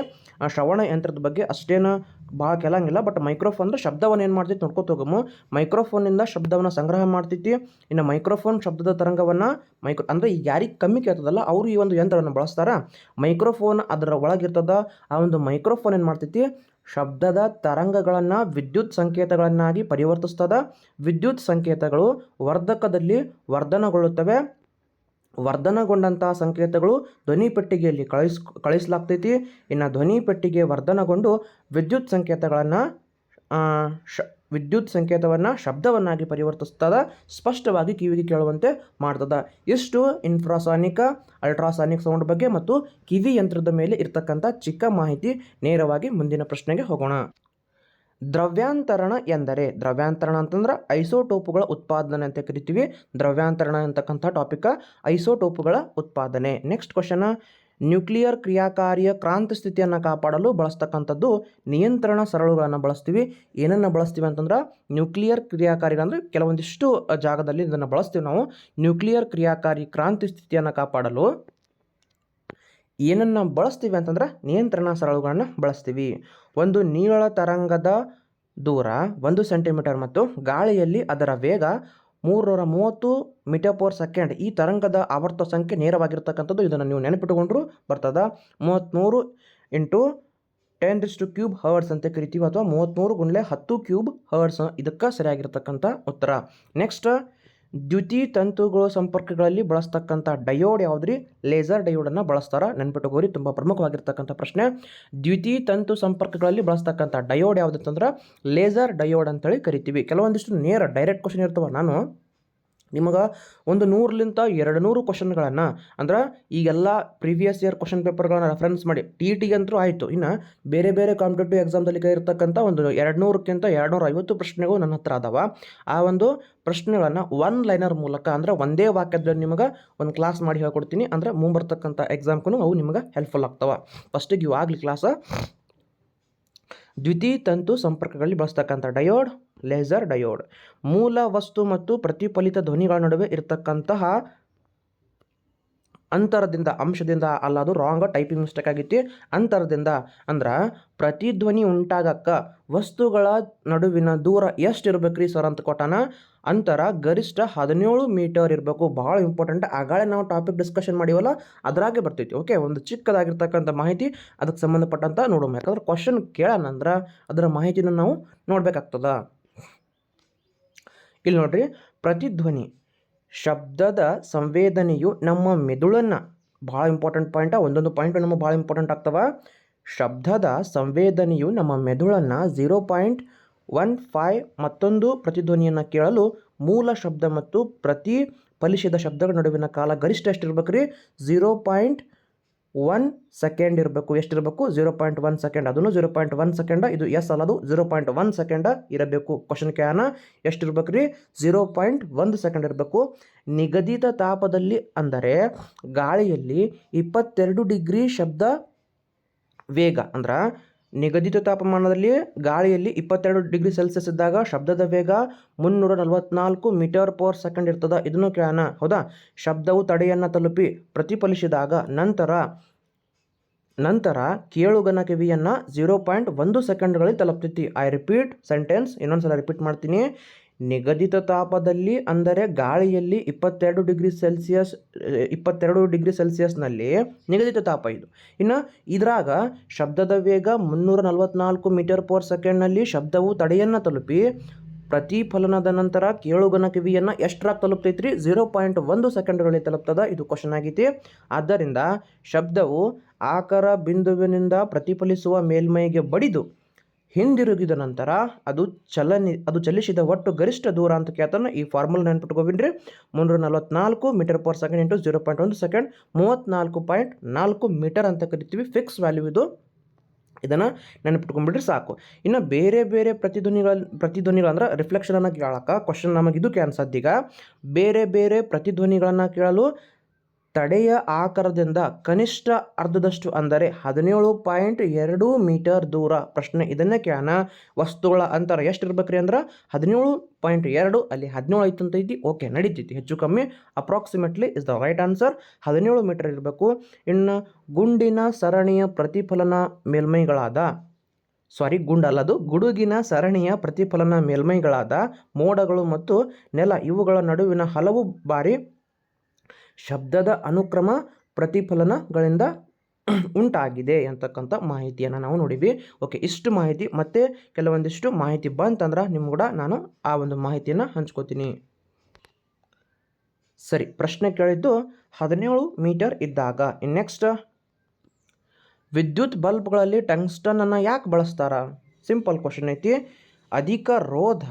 ಶ್ರವಣ ಯಂತ್ರದ ಬಗ್ಗೆ ಅಷ್ಟೇನು ಭಾಳ ಕೆಲಂಗಿಲ್ಲ ಬಟ್ ಮೈಕ್ರೋಫೋನ್ ಅಂದ್ರೆ ಶಬ್ದವನ್ನು ಏನು ಮಾಡ್ತೈತಿ ನೋಡ್ಕೊತ ಹೋಗಮು. ಮೈಕ್ರೋಫೋನಿಂದ ಶಬ್ದವನ್ನು ಸಂಗ್ರಹ ಮಾಡ್ತೈತಿ. ಇನ್ನು ಮೈಕ್ರೋಫೋನ್ ಶಬ್ದದ ತರಂಗವನ್ನು ಮೈಕ್ರೋ ಅಂದರೆ ಈಗ ಯಾರಿಗೆ ಕಮ್ಮಿ ಕೇಳ್ತದಲ್ಲ, ಅವರು ಈ ಒಂದು ಯಂತ್ರವನ್ನು ಬಳಸ್ತಾರೆ. ಮೈಕ್ರೋಫೋನ್ ಅದರ ಒಳಗಿರ್ತದ, ಆ ಒಂದು ಮೈಕ್ರೋಫೋನ್ ಏನು ಮಾಡ್ತೈತಿ? ಶಬ್ದದ ತರಂಗಗಳನ್ನು ವಿದ್ಯುತ್ ಸಂಕೇತಗಳನ್ನಾಗಿ ಪರಿವರ್ತಿಸ್ತದ. ವಿದ್ಯುತ್ ಸಂಕೇತಗಳು ವರ್ಧಕದಲ್ಲಿ ವರ್ಧನಗೊಳ್ಳುತ್ತವೆ. ವರ್ಧನಗೊಂಡಂತಹ ಸಂಕೇತಗಳು ಧ್ವನಿ ಪೆಟ್ಟಿಗೆಯಲ್ಲಿ ಕಳಿಸ್, ಕಳಿಸಲಾಗ್ತೈತಿ. ಇನ್ನು ಧ್ವನಿ ಪೆಟ್ಟಿಗೆ ವರ್ಧನಗೊಂಡು ವಿದ್ಯುತ್ ಸಂಕೇತಗಳನ್ನು ಶ, ವಿದ್ಯುತ್ ಸಂಕೇತವನ್ನು ಶಬ್ದವನ್ನಾಗಿ ಪರಿವರ್ತಿಸ್ತದ, ಸ್ಪಷ್ಟವಾಗಿ ಕಿವಿಗೆ ಕೇಳುವಂತೆ ಮಾಡ್ತದ. ಇಷ್ಟು ಇನ್ಫ್ರಾಸಾನಿಕ, ಅಲ್ಟ್ರಾಸಾನಿಕ್ ಸೌಂಡ್ ಬಗ್ಗೆ ಮತ್ತು ಕಿವಿ ಯಂತ್ರದ ಮೇಲೆ ಇರ್ತಕ್ಕಂಥ ಚಿಕ್ಕ ಮಾಹಿತಿ ನೇರವಾಗಿ ಮುಂದಿನ ಪ್ರಶ್ನೆಗೆ ಹೋಗೋಣ. ದ್ರವ್ಯಾಂತರಣ ಎಂದರೆ, ದ್ರವ್ಯಾಂತರಣ ಅಂತಂದ್ರೆ ಐಸೋಟೋಪುಗಳ ಉತ್ಪಾದನೆ ಅಂತ ಕರಿತೀವಿ. ದ್ರವ್ಯಾಂತರಣ ಅಂತಕ್ಕಂಥ ಟಾಪಿಕ್ ಐಸೋಟೋಪುಗಳ ಉತ್ಪಾದನೆ. ನೆಕ್ಸ್ಟ್ ಕ್ವಶನ್ ನ್ಯೂಕ್ಲಿಯರ್ ಕ್ರಿಯಾಕಾರಿಯ ಕ್ರಾಂತಿ ಸ್ಥಿತಿಯನ್ನು ಕಾಪಾಡಲು ಬಳಸ್ತಕ್ಕಂಥದ್ದು ನಿಯಂತ್ರಣ ಸರಳುಗಳನ್ನು ಬಳಸ್ತೀವಿ. ಏನನ್ನು ಬಳಸ್ತೀವಿ ಅಂತಂದ್ರೆ ನ್ಯೂಕ್ಲಿಯರ್ ಕ್ರಿಯಾಕಾರಿ ಅಂದರೆ ಕೆಲವೊಂದಿಷ್ಟು ಜಾಗದಲ್ಲಿ ಇದನ್ನು ಬಳಸ್ತೀವಿ ನಾವು. ನ್ಯೂಕ್ಲಿಯರ್ ಕ್ರಿಯಾಕಾರಿ ಕ್ರಾಂತಿ ಸ್ಥಿತಿಯನ್ನು ಕಾಪಾಡಲು ಏನನ್ನು ಬಳಸ್ತೀವಿ ಅಂತಂದ್ರೆ ನಿಯಂತ್ರಣ ಸರಳುಗಳನ್ನು ಬಳಸ್ತೀವಿ. ಒಂದು ನೀಳ ತರಂಗದ ದೂರ ಒಂದು ಸೆಂಟಿಮೀಟರ್ ಮತ್ತು ಗಾಳಿಯಲ್ಲಿ ಅದರ ವೇಗ ಮೂರುನೂರ ಮೂವತ್ತು ಮೀಟರ್ ಪರ್ ಸೆಕೆಂಡ್ ಈ ತರಂಗದ ಆವರ್ತ ಸಂಖ್ಯೆ ನೇರವಾಗಿರ್ತಕ್ಕಂಥದ್ದು ಇದನ್ನು ನೀವು ನೆನಪಿಟ್ಟುಕೊಂಡ್ರು ಬರ್ತದ. ಮೂವತ್ತ್ಮೂರು into ten to cube hertz ಅಂತ ಕರಿತೀವಿ ಅಥವಾ ಮೂವತ್ತ್ಮೂರು ಗುಂಡ್ಲೆ ಹತ್ತು ಕ್ಯೂಬ್ ಹರ್ಡ್ಸ್ ಇದಕ್ಕೆ ಸರಿಯಾಗಿರ್ತಕ್ಕಂಥ ಉತ್ತರ. ನೆಕ್ಸ್ಟ್ ದ್ಯುತಿ ತಂತುಗಳ ಸಂಪರ್ಕಗಳಲ್ಲಿ ಬಳಸ್ತಕ್ಕಂಥ ಡಯೋಡ್ ಯಾವುದ್ರಿ? ಲೇಸರ್ ಡಯೋಡನ್ನು ಬಳಸ್ತಾರ. ನೆನ್ಪಿಟ್ಟುಕೋರಿ ತುಂಬ ಪ್ರಮುಖವಾಗಿರ್ತಕ್ಕಂಥ ಪ್ರಶ್ನೆ. ದ್ಯುತಿ ತಂತು ಸಂಪರ್ಕಗಳಲ್ಲಿ ಬಳಸ್ತಕ್ಕಂಥ ಡಯೋಡ್ ಯಾವುದಂತಂದ್ರೆ ಲೇಸರ್ ಡಯೋಡ್ ಅಂತೇಳಿ ಕರಿತೀವಿ. ಕೆಲವೊಂದಿಷ್ಟು ನೇರ ಡೈರೆಕ್ಟ್ ಕ್ವಶನ್ ಇರ್ತವೆ. ನಾನು ನಿಮಗೆ ಒಂದು ನೂರಲಿಂತ ಎರಡು ನೂರು ಕ್ವಶನ್ಗಳನ್ನು ಅಂದ್ರೆ ಈಗೆಲ್ಲ ಪ್ರೀವಿಯಸ್ ಇಯರ್ ಕ್ವಶನ್ ಪೇಪರ್ಗಳನ್ನ ರೆಫರೆನ್ಸ್ ಮಾಡಿ ಟಿ ಟಿ ಅಂತೂ ಆಯಿತು. ಇನ್ನು ಬೇರೆ ಬೇರೆ ಕಾಂಪಿಟೇಟಿವ್ ಎಕ್ಸಾಮ್ದಲ್ಲಿ ಇರತಕ್ಕಂಥ ಒಂದು ಎರಡು ನೂರಕ್ಕಿಂತ ಎರಡು ನೂರ ಐವತ್ತು ಪ್ರಶ್ನೆಗಳು ನನ್ನ ಹತ್ರ ಅದಾವ. ಆ ಒಂದು ಪ್ರಶ್ನೆಗಳನ್ನು ಒನ್ ಲೈನರ್ ಮೂಲಕ, ಅಂದ್ರೆ ಒಂದೇ ವಾಕ್ಯದಲ್ಲಿ ನಿಮಗೆ ಒಂದು ಕ್ಲಾಸ್ ಮಾಡಿ ಹೇಳ್ಕೊಡ್ತೀನಿ, ಅಂದ್ರೆ ಮುಂಬರ್ತಕ್ಕಂಥ ಎಕ್ಸಾಮ್ಗೂ ಅವು ನಿಮಗೆ ಹೆಲ್ಪ್ಫುಲ್ ಆಗ್ತವೆ. ಫಸ್ಟಿಗೆ ಇವಾಗಲಿ ಕ್ಲಾಸ ದ್ವಿತೀಯ ತಂತು ಸಂಪರ್ಕಗಳಲ್ಲಿ ಬಳಸ್ತಕ್ಕಂಥ ಡಯೋಡ್ ಲೇಸರ್ ಡಯೋಡ್. ಮೂಲ ವಸ್ತು ಮತ್ತು ಪ್ರತಿಫಲಿತ ಧ್ವನಿಗಳ ನಡುವೆ ಇರತಕ್ಕಂತಹ ಅಂತರದಿಂದ, ಅಂಶದಿಂದ ಅಲ್ಲ ಅದು ರಾಂಗ್ ಟೈಪಿಂಗ್ ಮಿಸ್ಟೇಕ್ ಆಗೈತಿ ಅಂತರದಿಂದ ಅಂದ್ರೆ ಪ್ರತಿಧ್ವನಿ ಉಂಟಾಗಕ್ಕ ವಸ್ತುಗಳ ನಡುವಿನ ದೂರ ಎಷ್ಟು ಇರ್ಬೇಕ್ರಿ ಸರ್ ಅಂತ ಕೊಟ್ಟಾನ? ಅಂತರ ಗರಿಷ್ಠ ಹದಿನೇಳು ಮೀಟರ್ ಇರಬೇಕು. ಭಾಳ ಇಂಪಾರ್ಟೆಂಟ್ ಆಗಾಳೆ ನಾವು ಟಾಪಿಕ್ ಡಿಸ್ಕಷನ್ ಮಾಡಿವಲ್ಲ, ಅದರಾಗೆ ಬರ್ತೈತಿ. ಓಕೆ ಒಂದು ಚಿಕ್ಕದಾಗಿರ್ತಕ್ಕಂಥ ಮಾಹಿತಿ, ಅದಕ್ಕೆ ಸಂಬಂಧಪಟ್ಟಂತ ನೋಡೋಣ. ಯಾಕಂದ್ರೆ ಕ್ವಶನ್ ಕೇಳೋಣಂದ್ರೆ ಅದರ ಮಾಹಿತಿನ ನಾವು ನೋಡ್ಬೇಕಾಗ್ತದ. ಇಲ್ಲಿ ನೋಡ್ರಿ, ಪ್ರತಿಧ್ವನಿ, ಶಬ್ದದ ಸಂವೇದನೆಯು ನಮ್ಮ ಮೆದುಳನ್ನು ಭಾಳ ಇಂಪಾರ್ಟೆಂಟ್ ಪಾಯಿಂಟ ಒಂದೊಂದು ಪಾಯಿಂಟ್ ನಮ್ಮ ಭಾಳ ಇಂಪಾರ್ಟೆಂಟ್ ಆಗ್ತವ. ಶಬ್ದದ ಸಂವೇದನೆಯು ನಮ್ಮ ಮೆದುಳನ್ನು ಝೀರೋ ಪಾಯಿಂಟ್ ಒನ್ ಫೈವ್ ಮತ್ತೊಂದು ಪ್ರತಿಧ್ವನಿಯನ್ನು ಕೇಳಲು ಮೂಲ ಶಬ್ದ ಮತ್ತು ಪ್ರತಿ ಫಲಿಸಿದ ಶಬ್ದಗಳ ನಡುವಿನ ಕಾಲ ಗರಿಷ್ಠ ಎಷ್ಟಿರ್ಬೇಕು ರೀ ಝೀರೋ ಪಾಯಿಂಟ್ ಒನ್ ಸೆಕೆಂಡ್ ಇರಬೇಕು ಎಷ್ಟಿರಬೇಕು ಜೀರೋ ಪಾಯಿಂಟ್ ಒನ್ ಸೆಕೆಂಡ್ ಅದನ್ನು ಜೀರೋ ಪಾಯಿಂಟ್ ಒನ್ ಸೆಕೆಂಡ ಇದು ಎಸ್ ಅಲ್ಲದು ಜೀರೋ ಪಾಯಿಂಟ್ ಒನ್ ಸೆಕೆಂಡ ಇರಬೇಕು. ಕ್ವಶನ್ ಕ್ಯಾನ ಎಷ್ಟಿರ್ಬೇಕು ರೀ? ಜೀರೋ ಪಾಯಿಂಟ್ ಒಂದು ಸೆಕೆಂಡ್ ಇರಬೇಕು. ನಿಗದಿತ ತಾಪದಲ್ಲಿ ಅಂದರೆ ಗಾಳಿಯಲ್ಲಿ ಇಪ್ಪತ್ತೆರಡು ಡಿಗ್ರಿ ಶಬ್ದ ವೇಗ, ಅಂದ್ರೆ ನಿಗದಿತ ತಾಪಮಾನದಲ್ಲಿ ಗಾಳಿಯಲ್ಲಿ ಇಪ್ಪತ್ತೆರಡು ಡಿಗ್ರಿ ಸೆಲ್ಸಿಯಸ್ ಇದ್ದಾಗ ಶಬ್ದದ ವೇಗ ಮುನ್ನೂರ ನಲವತ್ನಾಲ್ಕು ಮೀಟರ್ ಪರ್ ಸೆಕೆಂಡ್ ಇರ್ತದ. ಇದನ್ನು ಕೇಳೋಣ ಹೌದಾ? ಶಬ್ದವು ತಡೆಯನ್ನು ತಲುಪಿ ಪ್ರತಿಫಲಿಸಿದಾಗ ನಂತರ ನಂತರ ಕೇಳುಗನ ಕಿವಿಯನ್ನು ಝೀರೋ ಪಾಯಿಂಟ್ ಒಂದು ಸೆಕೆಂಡ್ಗಳಲ್ಲಿ ತಲುಪ್ತೈತಿ. ಐ ರಿಪೀಟ್ ಸೆಂಟೆನ್ಸ್ ಇನ್ನೊಂದು ಸಲ ರಿಪೀಟ್ ಮಾಡ್ತೀನಿ. ನಿಗದಿತ ತಾಪದಲ್ಲಿ, ಅಂದರೆ ಗಾಳಿಯಲ್ಲಿ ಇಪ್ಪತ್ತೆರಡು ಡಿಗ್ರಿ ಸೆಲ್ಸಿಯಸ್ ಇಪ್ಪತ್ತೆರಡು ಡಿಗ್ರಿ ಸೆಲ್ಸಿಯಸ್ನಲ್ಲಿ ನಿಗದಿತ ತಾಪ ಇದು. ಇನ್ನು ಇದ್ರಾಗ ಶಬ್ದದ ವೇಗ ಮುನ್ನೂರ ನಲವತ್ನಾಲ್ಕು ಮೀಟರ್ ಪರ್ ಸೆಕೆಂಡ್ನಲ್ಲಿ ಶಬ್ದವು ತಡೆಯನ್ನು ತಲುಪಿ, ಪ್ರತಿಫಲನದ ನಂತರ ಕೇಳುಗನ ಕಿವಿಯನ್ನು ಎಷ್ಟರಾಗ ತಲುಪ್ತೈತ್ರಿ? ಜೀರೋ ಪಾಯಿಂಟ್ ಒಂದು ಸೆಕೆಂಡ್ಗಳಲ್ಲಿ ತಲುಪ್ತದ. ಇದು ಕ್ವಶನ್ ಆಗೈತಿ. ಆದ್ದರಿಂದ ಶಬ್ದವು ಆಕಾರ ಬಿಂದುವಿನಿಂದ ಪ್ರತಿಫಲಿಸುವ ಮೇಲ್ಮೈಗೆ ಬಡಿದು ಹಿಂದಿರುಗಿದ ನಂತರ ಅದು ಚಲನಿ, ಅದು ಚಲಿಸಿದ ಒಟ್ಟು ಗರಿಷ್ಠ ದೂರ ಅಂತ ಕೇಳ್ತಾನೆ ಈ ಫಾರ್ಮುಲಾ ನೆನ್ಪಿಟ್ಕೊಬಿನ್ರಿ ಮುನ್ನೂರ ನಲ್ವತ್ನಾಲ್ಕು metre per second into zero point ಒಂದು ಸೆಕೆಂಡ್ ಮೂವತ್ತ್ನಾಲ್ಕು ಪಾಯಿಂಟ್ ನಾಲ್ಕು ಮೀಟರ್ ಅಂತ ಕರಿತೀವಿ ಫಿಕ್ಸ್ ವ್ಯಾಲ್ಯೂ ಇದು. ಇದನ್ನು ನೆನಪಿಟ್ಕೊಂಡ್ಬಿಟ್ರೆ ಸಾಕು. ಇನ್ನು ಬೇರೆ ಬೇರೆ ಪ್ರತಿಧ್ವನಿಗಳ ಪ್ರತಿಧ್ವನಿಗಳಂದ್ರೆ ರಿಫ್ಲೆಕ್ಷನನ್ನು ಕೇಳಕ್ಕೆ ಕ್ವಶನ್ ನಮಗಿದು ಕ್ಯಾನ್ಸದ್ದು ಈಗ ಬೇರೆ ಬೇರೆ ಪ್ರತಿಧ್ವನಿಗಳನ್ನು ಕೇಳಲು ತಡೆಯ ಆಕಾರದಿಂದ ಕನಿಷ್ಠ ಅರ್ಧದಷ್ಟು ಅಂದರೆ ಹದಿನೇಳು ಪಾಯಿಂಟ್ ಎರಡು ಮೀಟರ್ ದೂರ. ಪ್ರಶ್ನೆ ಇದನ್ನೇ ಕೇಳೋಣ. ವಸ್ತುಗಳ ಅಂತರ ಎಷ್ಟು ಇರ್ಬೇಕ್ರಿ ಅಂದ್ರೆ ಹದಿನೇಳು ಪಾಯಿಂಟ್ ಎರಡು, ಅಲ್ಲಿ ಹದಿನೇಳು ಐತೆ ಅಂತ ಐತಿ. ಓಕೆ, ನಡೀತೈತಿ. ಹೆಚ್ಚು ಕಮ್ಮಿ approximately is the right answer ಹದಿನೇಳು ಮೀಟರ್ ಇರಬೇಕು. ಇನ್ನು ಗುಂಡಿನ ಸರಣಿಯ ಪ್ರತಿಫಲನ ಮೇಲ್ಮೈಗಳಾದ ಸಾರಿ ಗುಂಡಲ್ಲದು ಗುಡುಗಿನ ಸರಣಿಯ ಪ್ರತಿಫಲನ ಮೇಲ್ಮೈಗಳಾದ ಮೋಡಗಳು ಮತ್ತು ನೆಲ ಇವುಗಳ ನಡುವಿನ ಹಲವು ಬಾರಿ ಶಬ್ದದ ಅನುಕ್ರಮ ಪ್ರತಿಫಲನಗಳಿಂದ ಉಂಟಾಗಿದೆ ಅಂತಕ್ಕಂಥ ಮಾಹಿತಿಯನ್ನು ನಾವು ನೋಡಿದ್ವಿ. ಓಕೆ, ಇಷ್ಟು ಮಾಹಿತಿ, ಮತ್ತು ಕೆಲವೊಂದಿಷ್ಟು ಮಾಹಿತಿ ಬಂತಂದ್ರೆ ನಿಮ್ಮ ಕೂಡ ನಾನು ಆ ಒಂದು ಮಾಹಿತಿಯನ್ನು ಹಂಚ್ಕೋತೀನಿ. ಸರಿ, ಪ್ರಶ್ನೆ ಕೇಳಿದ್ದು, ಹದಿನೇಳು ಮೀಟರ್ ಇದ್ದಾಗ ಇನ್ನು ನೆಕ್ಸ್ಟ್, ವಿದ್ಯುತ್ ಬಲ್ಬ್ಗಳಲ್ಲಿ ಟಂಗ್ಸ್ಟನನ್ನು ಯಾಕೆ ಬಳಸ್ತಾರ? ಸಿಂಪಲ್ ಕ್ವಶನ್ ಐತಿ, ಅಧಿಕ ರೋಧ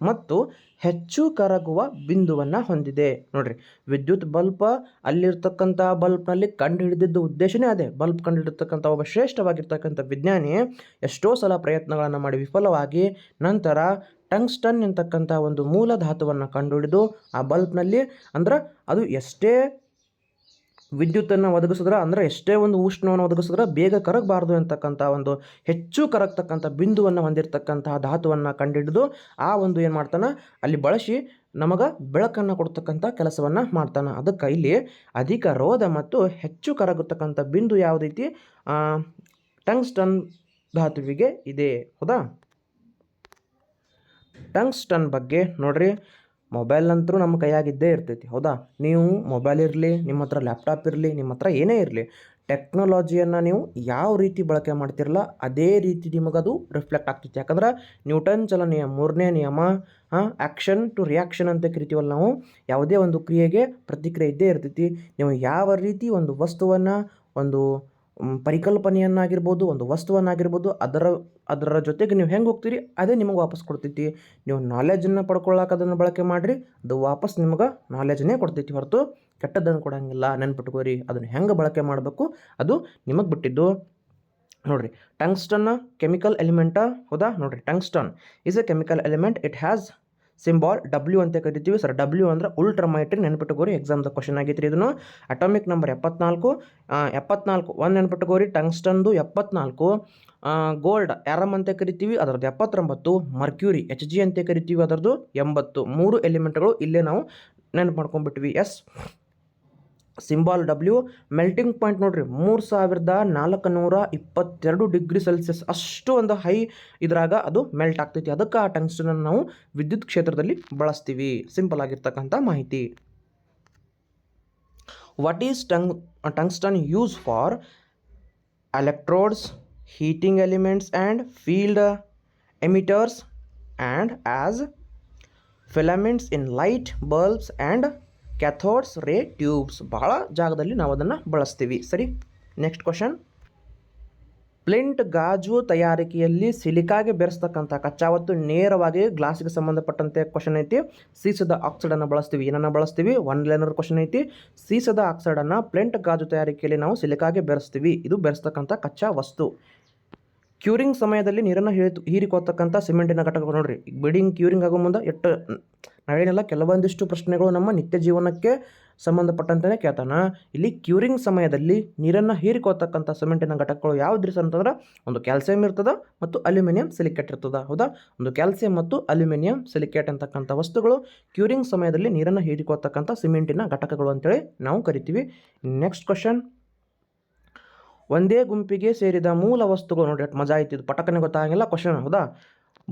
ಮತ್ತು ಹೆಚ್ಚು ಕರಗುವ ಬಿಂದುವನ್ನು ಹೊಂದಿದೆ. ನೋಡ್ರಿ, ವಿದ್ಯುತ್ ಬಲ್ಬ್ ಅಲ್ಲಿರ್ತಕ್ಕಂಥ ಬಲ್ಬ್ನಲ್ಲಿ ಕಂಡು ಹಿಡಿದಿದ್ದ ಉದ್ದೇಶನೇ ಅದೇ. ಬಲ್ಬ್ ಕಂಡು ಹಿಡಿತಕ್ಕಂಥ ಒಬ್ಬ ಶ್ರೇಷ್ಠವಾಗಿರ್ತಕ್ಕಂಥ ವಿಜ್ಞಾನಿ ಎಷ್ಟೋ ಸಲ ಪ್ರಯತ್ನಗಳನ್ನು ಮಾಡಿ ವಿಫಲವಾಗಿ ನಂತರ ಟಂಗ್ಸ್ಟನ್ ಎಂತಕ್ಕಂಥ ಒಂದು ಮೂಲ ಧಾತುವನ್ನು ಕಂಡುಹಿಡಿದು ಆ ಬಲ್ಬ್ನಲ್ಲಿ ಅಂದ್ರೆ ಅದು ಎಷ್ಟೇ ವಿದ್ಯುತ್ತನ್ನು ಒದಗಿಸಿದ್ರೆ ಅಂದರೆ ಎಷ್ಟೇ ಒಂದು ಉಷ್ಣವನ್ನು ಒದಗಿಸಿದ್ರೆ ಬೇಗ ಕರಗಬಾರ್ದು ಅಂತಕ್ಕಂಥ ಒಂದು ಹೆಚ್ಚು ಕರಗ್ತಕ್ಕಂಥ ಬಿಂದುವನ್ನು ಹೊಂದಿರತಕ್ಕಂತಹ ಧಾತುವನ್ನು ಕಂಡುಹಿಡಿದು ಆ ಒಂದು ಏನು ಮಾಡ್ತಾನೆ? ಅಲ್ಲಿ ಬಳಸಿ ನಮಗೆ ಬೆಳಕನ್ನು ಕೊಡ್ತಕ್ಕಂಥ ಕೆಲಸವನ್ನು ಮಾಡ್ತಾನೆ. ಅದಕ್ಕೆ ಇಲ್ಲಿ ಅಧಿಕ ರೋಧ ಮತ್ತು ಹೆಚ್ಚು ಕರಗತಕ್ಕಂಥ ಬಿಂದು ಯಾವುದೈತಿ? ಟಂಗ್ಸ್ಟನ್ ಧಾತುವಿಗೆ ಇದೆ. ಹೌದಾ? ಟಂಗ್ಸ್ಟನ್ ಬಗ್ಗೆ ನೋಡ್ರಿ. ಮೊಬೈಲ್ ಅಂತೂ ನಮ್ಮ ಕೈಯಾಗಿದ್ದೇ ಇರ್ತೈತಿ, ಹೌದಾ? ನೀವು ಮೊಬೈಲ್ ಇರಲಿ, ನಿಮ್ಮ ಹತ್ರ ಲ್ಯಾಪ್ಟಾಪ್ ಇರಲಿ, ನಿಮ್ಮ ಹತ್ರ ಏನೇ ಇರಲಿ ಟೆಕ್ನಾಲಜಿಯನ್ನು ನೀವು ಯಾವ ರೀತಿ ಬಳಕೆ ಮಾಡ್ತಿರಲ್ಲ ಅದೇ ರೀತಿ ನಿಮಗದು ರಿಫ್ಲೆಕ್ಟ್ ಆಗ್ತೈತಿ. ಯಾಕಂದ್ರೆ ನ್ಯೂಟನ್ ಚಲನೆಯ ಮೂರನೇ ನಿಯಮ ಆ್ಯಕ್ಷನ್ ಟು ರಿಯಾಕ್ಷನ್ ಅಂತ ಕರಿತೀವಲ್ಲ ನಾವು, ಯಾವುದೇ ಒಂದು ಕ್ರಿಯೆಗೆ ಪ್ರತಿಕ್ರಿಯೆ ಇದ್ದೇ ಇರ್ತೈತಿ. ನೀವು ಯಾವ ರೀತಿ ಒಂದು ವಸ್ತುವನ್ನು, ಒಂದು ಪರಿಕಲ್ಪನೆಯನ್ನಾಗಿರ್ಬೋದು, ಒಂದು ವಸ್ತುವನ್ನಾಗಿರ್ಬೋದು, ಅದರ ಅದರ ಜೊತೆಗೆ ನೀವು ಹೆಂಗೆ ಹೋಗ್ತೀರಿ, ಅದೇ ನಿಮಗೆ ವಾಪಸ್ ಕೊಡ್ತೈತಿ. ನೀವು ನಾಲೆಜನ್ನು ಪಡ್ಕೊಳ್ಳೋಕೆ ಅದನ್ನು ಬಳಕೆ ಮಾಡಿರಿ, ಅದು ವಾಪಸ್ ನಿಮಗೆ ನಾಲೆಜನ್ನೇ ಕೊಡ್ತೈತಿ ಹೊರತು ಕೆಟ್ಟದ್ದನ್ನು ಕೊಡೋಂಗಿಲ್ಲ. ನೆನ್ಪಿಟ್ಕೋರಿ, ಅದನ್ನು ಹೆಂಗೆ ಬಳಕೆ ಮಾಡಬೇಕು, ಅದು ನಿಮಗೆ ಬಿಟ್ಟಿದ್ದು. ನೋಡಿರಿ ಟಂಗ್ಸ್ಟನ್ ಕೆಮಿಕಲ್ ಎಲಿಮೆಂಟ ಹೌದಾ? ನೋಡಿರಿ tungsten is a chemical element it has symbol W ಅಂತ ಕರಿತೀವಿ. ಸರ್ ಡಬ್ಲ್ಯೂ ಅಂದ್ರೆ ಉಲ್ಟ್ರಮೈಟ್ರಿ ನೆನ್ಪಿಟ್ಟುಕೋರಿ ಎಕ್ಸಾಮ್ದ ಕ್ವಶನ್ ಆಗೈತ್ರಿ ಇದನ್ನು. ಅಟಾಮಿಕ್ ನಂಬರ್ ಎಪ್ಪತ್ನಾಲ್ಕು ಎಪ್ಪತ್ನಾಲ್ಕು ಒಂದು ನೆನ್ಪಿಟ್ಟುಕೋರಿ ಟಂಗ್ಸ್ಟನ್ದು ಎಪ್ಪತ್ನಾಲ್ಕು ಗೋಲ್ಡ್ ಆರಮ್ ಅಂತ ಕರಿತೀವಿ. ಅದರದ್ದು ಎಪ್ಪತ್ತೊಂಬತ್ತು ಮರ್ಕ್ಯೂರಿ ಎಚ್ ಜಿ ಅಂತ ಕರಿತೀವಿ. ಅದರದ್ದು ಎಂಬತ್ತು. ಮೂರು ಎಲಿಮೆಂಟ್ಗಳು ಇಲ್ಲೇ ನಾವು ನೆನಪು ಮಾಡ್ಕೊಂಡ್ಬಿಟ್ವಿ. Yes symbol W melting point ನೋಡಿರಿ, ಮೂರು ಸಾವಿರದ ನಾಲ್ಕು ನೂರ ಇಪ್ಪತ್ತೆರಡು ಡಿಗ್ರಿ ಸೆಲ್ಸಿಯಸ್ ಅಷ್ಟು ಒಂದು ಹೈ ಇದ್ರಾಗ ಅದು ಮೆಲ್ಟ್ ಆಗ್ತೈತಿ. ಅದಕ್ಕೆ ಆ ಟಂಗ್ಸ್ಟನ್ ನಾವು ವಿದ್ಯುತ್ ಕ್ಷೇತ್ರದಲ್ಲಿ ಬಳಸ್ತೀವಿ. ಸಿಂಪಲ್ ಆಗಿರ್ತಕ್ಕಂಥ ಮಾಹಿತಿ. What is tung tungsten use for electrodes heating elements and field emitters and as filaments in light bulbs and cathodes ray tubes ಬಹಳ ಜಾಗದಲ್ಲಿ ನಾವು ಅದನ್ನು ಬಳಸ್ತೀವಿ. ಸರಿ ನೆಕ್ಸ್ಟ್ ಕ್ವಶನ್ ಪ್ಲಿಂಟ್ ಗಾಜು ತಯಾರಿಕೆಯಲ್ಲಿ ಸಿಲಿಕಾಗೆ ಬೆರೆಸ್ತಕ್ಕಂಥ ಕಚ್ಚಾವತ್ತು ನೇರವಾಗಿ ಗ್ಲಾಸಿಗೆ ಸಂಬಂಧಪಟ್ಟಂತೆ ಕ್ವಶನ್ ಐತಿ. ಸೀಸದ ಆಕ್ಸೈಡನ್ನು ಬಳಸ್ತೀವಿ. ಏನನ್ನು ಬಳಸ್ತೀವಿ? ಒನ್ ಲೈನರ್ ಕ್ವಶನ್ ಐತಿ. ಸೀಸದ ಆಕ್ಸೈಡನ್ನು ಪ್ಲಿಂಟ್ ಗಾಜು ತಯಾರಿಕೆಯಲ್ಲಿ ನಾವು ಸಿಲಿಕಾಗೆ ಬೆರೆಸ್ತೀವಿ. ಇದು ಬೆರೆಸ್ತಕ್ಕಂಥ ಕಚ್ಚಾ ವಸ್ತು ಕ್ಯೂರಿಂಗ್ ಸಮಯದಲ್ಲಿ ನೀರನ್ನು ಹೀರಿತು ಹೀರಿಕೋತಕ್ಕಂಥ ಸಿಮೆಂಟಿನ ಘಟಕಗಳು ನೋಡ್ರಿ. ಬಿಡಿಂಗ್ ಕ್ಯೂರಿಂಗ್ ಆಗೋ ಮುಂದೆ ಎಷ್ಟು ನಾವೇನೆಲ್ಲ ಕೆಲವೊಂದಿಷ್ಟು ಪ್ರಶ್ನೆಗಳು ನಮ್ಮ ನಿತ್ಯ ಜೀವನಕ್ಕೆ ಸಂಬಂಧಪಟ್ಟಂತೆಯೇ ಕೇಳ್ತಾನ. ಇಲ್ಲಿ ಕ್ಯೂರಿಂಗ್ ಸಮಯದಲ್ಲಿ ನೀರನ್ನು ಹೀರಿಕೋತಕ್ಕಂಥ ಸಿಮೆಂಟಿನ ಘಟಕಗಳು ಯಾವ್ದು ಅಂತಂದ್ರೆ, ಒಂದು ಕ್ಯಾಲ್ಸಿಯಂ ಇರ್ತದೆ ಮತ್ತು ಅಲ್ಯೂಮಿನಿಯಂ ಸಿಲಿಕೇಟ್ ಇರ್ತದೆ. ಹೌದಾ? ಒಂದು ಕ್ಯಾಲ್ಸಿಯಂ ಮತ್ತು ಅಲ್ಯೂಮಿನಿಯಂ ಸಿಲಿಕೇಟ್ ಅಂತಕ್ಕಂಥ ವಸ್ತುಗಳು ಕ್ಯೂರಿಂಗ್ ಸಮಯದಲ್ಲಿ ನೀರನ್ನು ಹೀರಿಕೊಳ್ತಕ್ಕಂಥ ಸಿಮೆಂಟಿನ ಘಟಕಗಳು ಅಂತೇಳಿ ನಾವು ಕರಿತೀವಿ. ನೆಕ್ಸ್ಟ್ ಕ್ವಶನ್ ಒಂದೇ ಗುಂಪಿಗೆ ಸೇರಿದ ಮೂಲ ವಸ್ತುಗಳು ನೋಡಿ ಅಷ್ಟು ಮಜಾ ಇದು. ಪಟಕನೆ ಗೊತ್ತಾಗಿಲ್ಲ ಕ್ವಶನ್ ಹೌದಾ?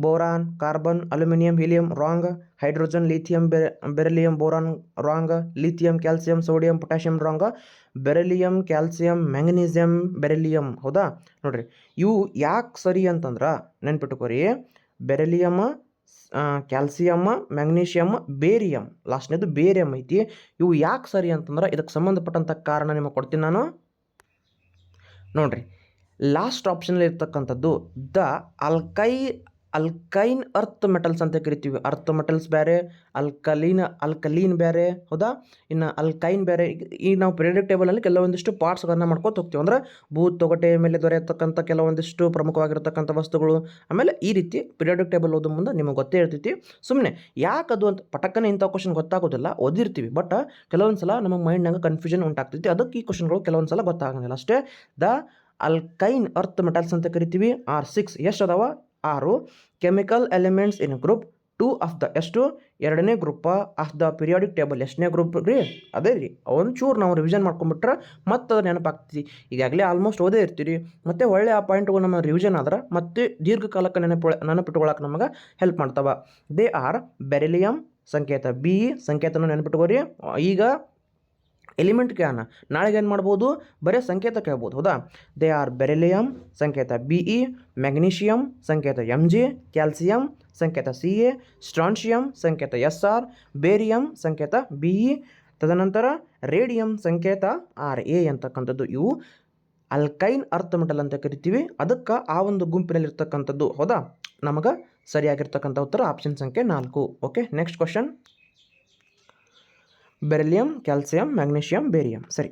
Boron, carbon, aluminium, helium, wrong, hydrogen, lithium, ಬೆರೆ, beryllium, boron, wrong, lithium, calcium, sodium, potassium, wrong, beryllium, calcium, magnesium, beryllium. ಹೌದಾ? ನೋಡ್ರಿ, ಇವು ಯಾಕೆ ಸರಿ ಅಂತಂದ್ರೆ ನೆನ್ಪಿಟ್ಕೋರಿ ಬೆರಿಲಿಯಮ್ ಕ್ಯಾಲ್ಸಿಯಮ್ ಮ್ಯಾಗ್ನೀಷಿಯಮ್ ಬೇರಿಯಂ. ಲಾಸ್ಟ್ನೇದು ಬೇರಿಯಂ ಐತಿ. ಇವು ಯಾಕೆ ಸರಿ ಅಂತಂದ್ರೆ ಇದಕ್ಕೆ ಸಂಬಂಧಪಟ್ಟಂಥ ಕಾರಣ ನಿಮಗೆ ಕೊಡ್ತೀನಿ ನಾನು. ನೋಡ್ರಿ ಲಾಸ್ಟ್ ಆಪ್ಷನಲ್ಲಿ ಇರ್ತಕ್ಕಂಥದ್ದು ದ ಅಲ್ಕೈ ಅಲ್ಕೈನ್ ಅರ್ತ್ ಮೆಟಲ್ಸ್ ಅಂತ ಕರಿತೀವಿ. ಅರ್ತ್ ಮೆಟಲ್ಸ್ ಬೇರೆ ಅಲ್ಕಲೀನ್ ಅಲ್ಕಲೀನ್ ಬೇರೆ ಹೌದಾ? ಇನ್ನು ಅಲ್ಕೈನ್ ಬೇರೆ ಈಗ ನಾವು ಪಿರಿಯಡಿಕ್ ಟೇಬಲಲ್ಲಿ ಕೆಲವೊಂದಿಷ್ಟು ಪಾರ್ಟ್ಸ್ಗಳನ್ನು ಮಾಡ್ಕೊತ ಹೋಗ್ತೀವಿ. ಅಂದರೆ ಭೂತ್ ತೊಗಟೆ ಮೇಲೆ ದೊರೆಯತಕ್ಕಂಥ ಕೆಲವೊಂದಿಷ್ಟು ಪ್ರಮುಖವಾಗಿರ್ತಕ್ಕಂಥ ವಸ್ತುಗಳು. ಆಮೇಲೆ ಈ ರೀತಿ ಪಿರಿಯಡಿಕ್ ಟೇಬಲ್ ಓದೋ ಮುಂದೆ ನಿಮಗೆ ಗೊತ್ತೇ ಇರ್ತೈತಿ. ಸುಮ್ಮನೆ ಯಾಕೆ ಯಾಕದು ಅಂತ ಪಟಕ್ಕನೆ ಇಂಥ ಕ್ವಶನ್ ಗೊತ್ತಾಗೋದಿಲ್ಲ, ಓದಿರ್ತೀವಿ. ಬಟ್ ಕೆಲವೊಂದು ಸಲ ನಮ್ಮ ಮೈಂಡ್ನಾಗ ಕನ್ಫ್ಯೂಷನ್ ಉಂಟಾಗ್ತೈತಿ. ಅದಕ್ಕೆ ಈ ಕ್ವಶನ್ಗಳು ಕೆಲವೊಂದು ಸಲ ಗೊತ್ತಾಗಂಗಿಲ್ಲ. ಅಷ್ಟೇ, ದ ಅಲ್ಕೈನ್ ಅರ್ತ್ ಮೆಟಲ್ಸ್ ಅಂತ ಕರಿತೀವಿ. ಆರ್ ಸಿಕ್ಸ್ ಎಷ್ಟು ಅದಾವ? ಆರು, chemical elements in group two of the ಎಷ್ಟು ಎರಡನೇ group of the periodic table, ಎಷ್ಟನೇ ಗ್ರೂಪ್ ರೀ? ಅದೇ ರೀ, ಒಂಚೂರು ನಾವು ರಿವಿಷನ್ ಮಾಡ್ಕೊಂಬಿಟ್ರೆ ಮತ್ತೆ ಅದು ನೆನಪಾಗ್ತೀವಿ ಈಗಾಗಲೇ ಆಲ್ಮೋಸ್ಟ್ ಓದೇ ಇರ್ತೀರಿ. ಮತ್ತು ಒಳ್ಳೆ ಆ ಪಾಯಿಂಟ್ಗಳು ನಮ್ಮ ರಿವಿಷನ್ ಆದ್ರೆ ಮತ್ತೆ ದೀರ್ಘಕಾಲಕ್ಕೆ ನೆನಪು ನೆನಪಿಟ್ಕೊಳಕ್ಕೆ ನಮಗೆ ಹೆಲ್ಪ್ ಮಾಡ್ತಾವ. ದೇ ಆರ್ ಬೆರಿಲಿಯಂ ಸಂಕೇತ. ಬಿ ಸಂಕೇತನ ನೆನಪಿಟ್ಕೋರಿ. ಈಗ ಎಲಿಮೆಂಟ್ ಕೇಳೋಣ ನಾಳೆಗೆ ಏನು ಮಾಡ್ಬೋದು? ಬರೀ ಸಂಕೇತ ಕೇಳ್ಬೋದು. ಹೌದಾ? ದೇ ಆರ್ ಬೆರೆಲಿಯಂ ಸಂಕೇತ ಬಿ ಇ ಮ್ಯಾಗ್ನೀಷಿಯಂ ಸಂಕೇತ ಎಂ ಜಿ ಕ್ಯಾಲ್ಸಿಯಂ ಸಂಕೇತ ಸಿ ಎ ಸ್ಟ್ರಾನ್ಶಿಯಂ ಸಂಕೇತ ಎಸ್ ಆರ್ ಬೇರಿಯಂ ಸಂಕೇತ ಬಿ ಇ ತದನಂತರ ರೇಡಿಯಂ ಸಂಕೇತ ಆರ್ ಎ ಅಂತಕ್ಕಂಥದ್ದು. ಇವು ಅಲ್ಕೈನ್ ಅರ್ಥ ಮೆಟಲ್ ಅಂತ ಕರಿತೀವಿ. ಅದಕ್ಕೆ ಆ ಒಂದು ಗುಂಪಿನಲ್ಲಿರ್ತಕ್ಕಂಥದ್ದು. ಹೌದಾ? ನಮಗೆ ಸರಿಯಾಗಿರ್ತಕ್ಕಂಥ ಉತ್ತರ ಆಪ್ಷನ್ ಸಂಖ್ಯೆ ನಾಲ್ಕು. Okay next question beryllium, calcium, magnesium, barium. ಸರಿ.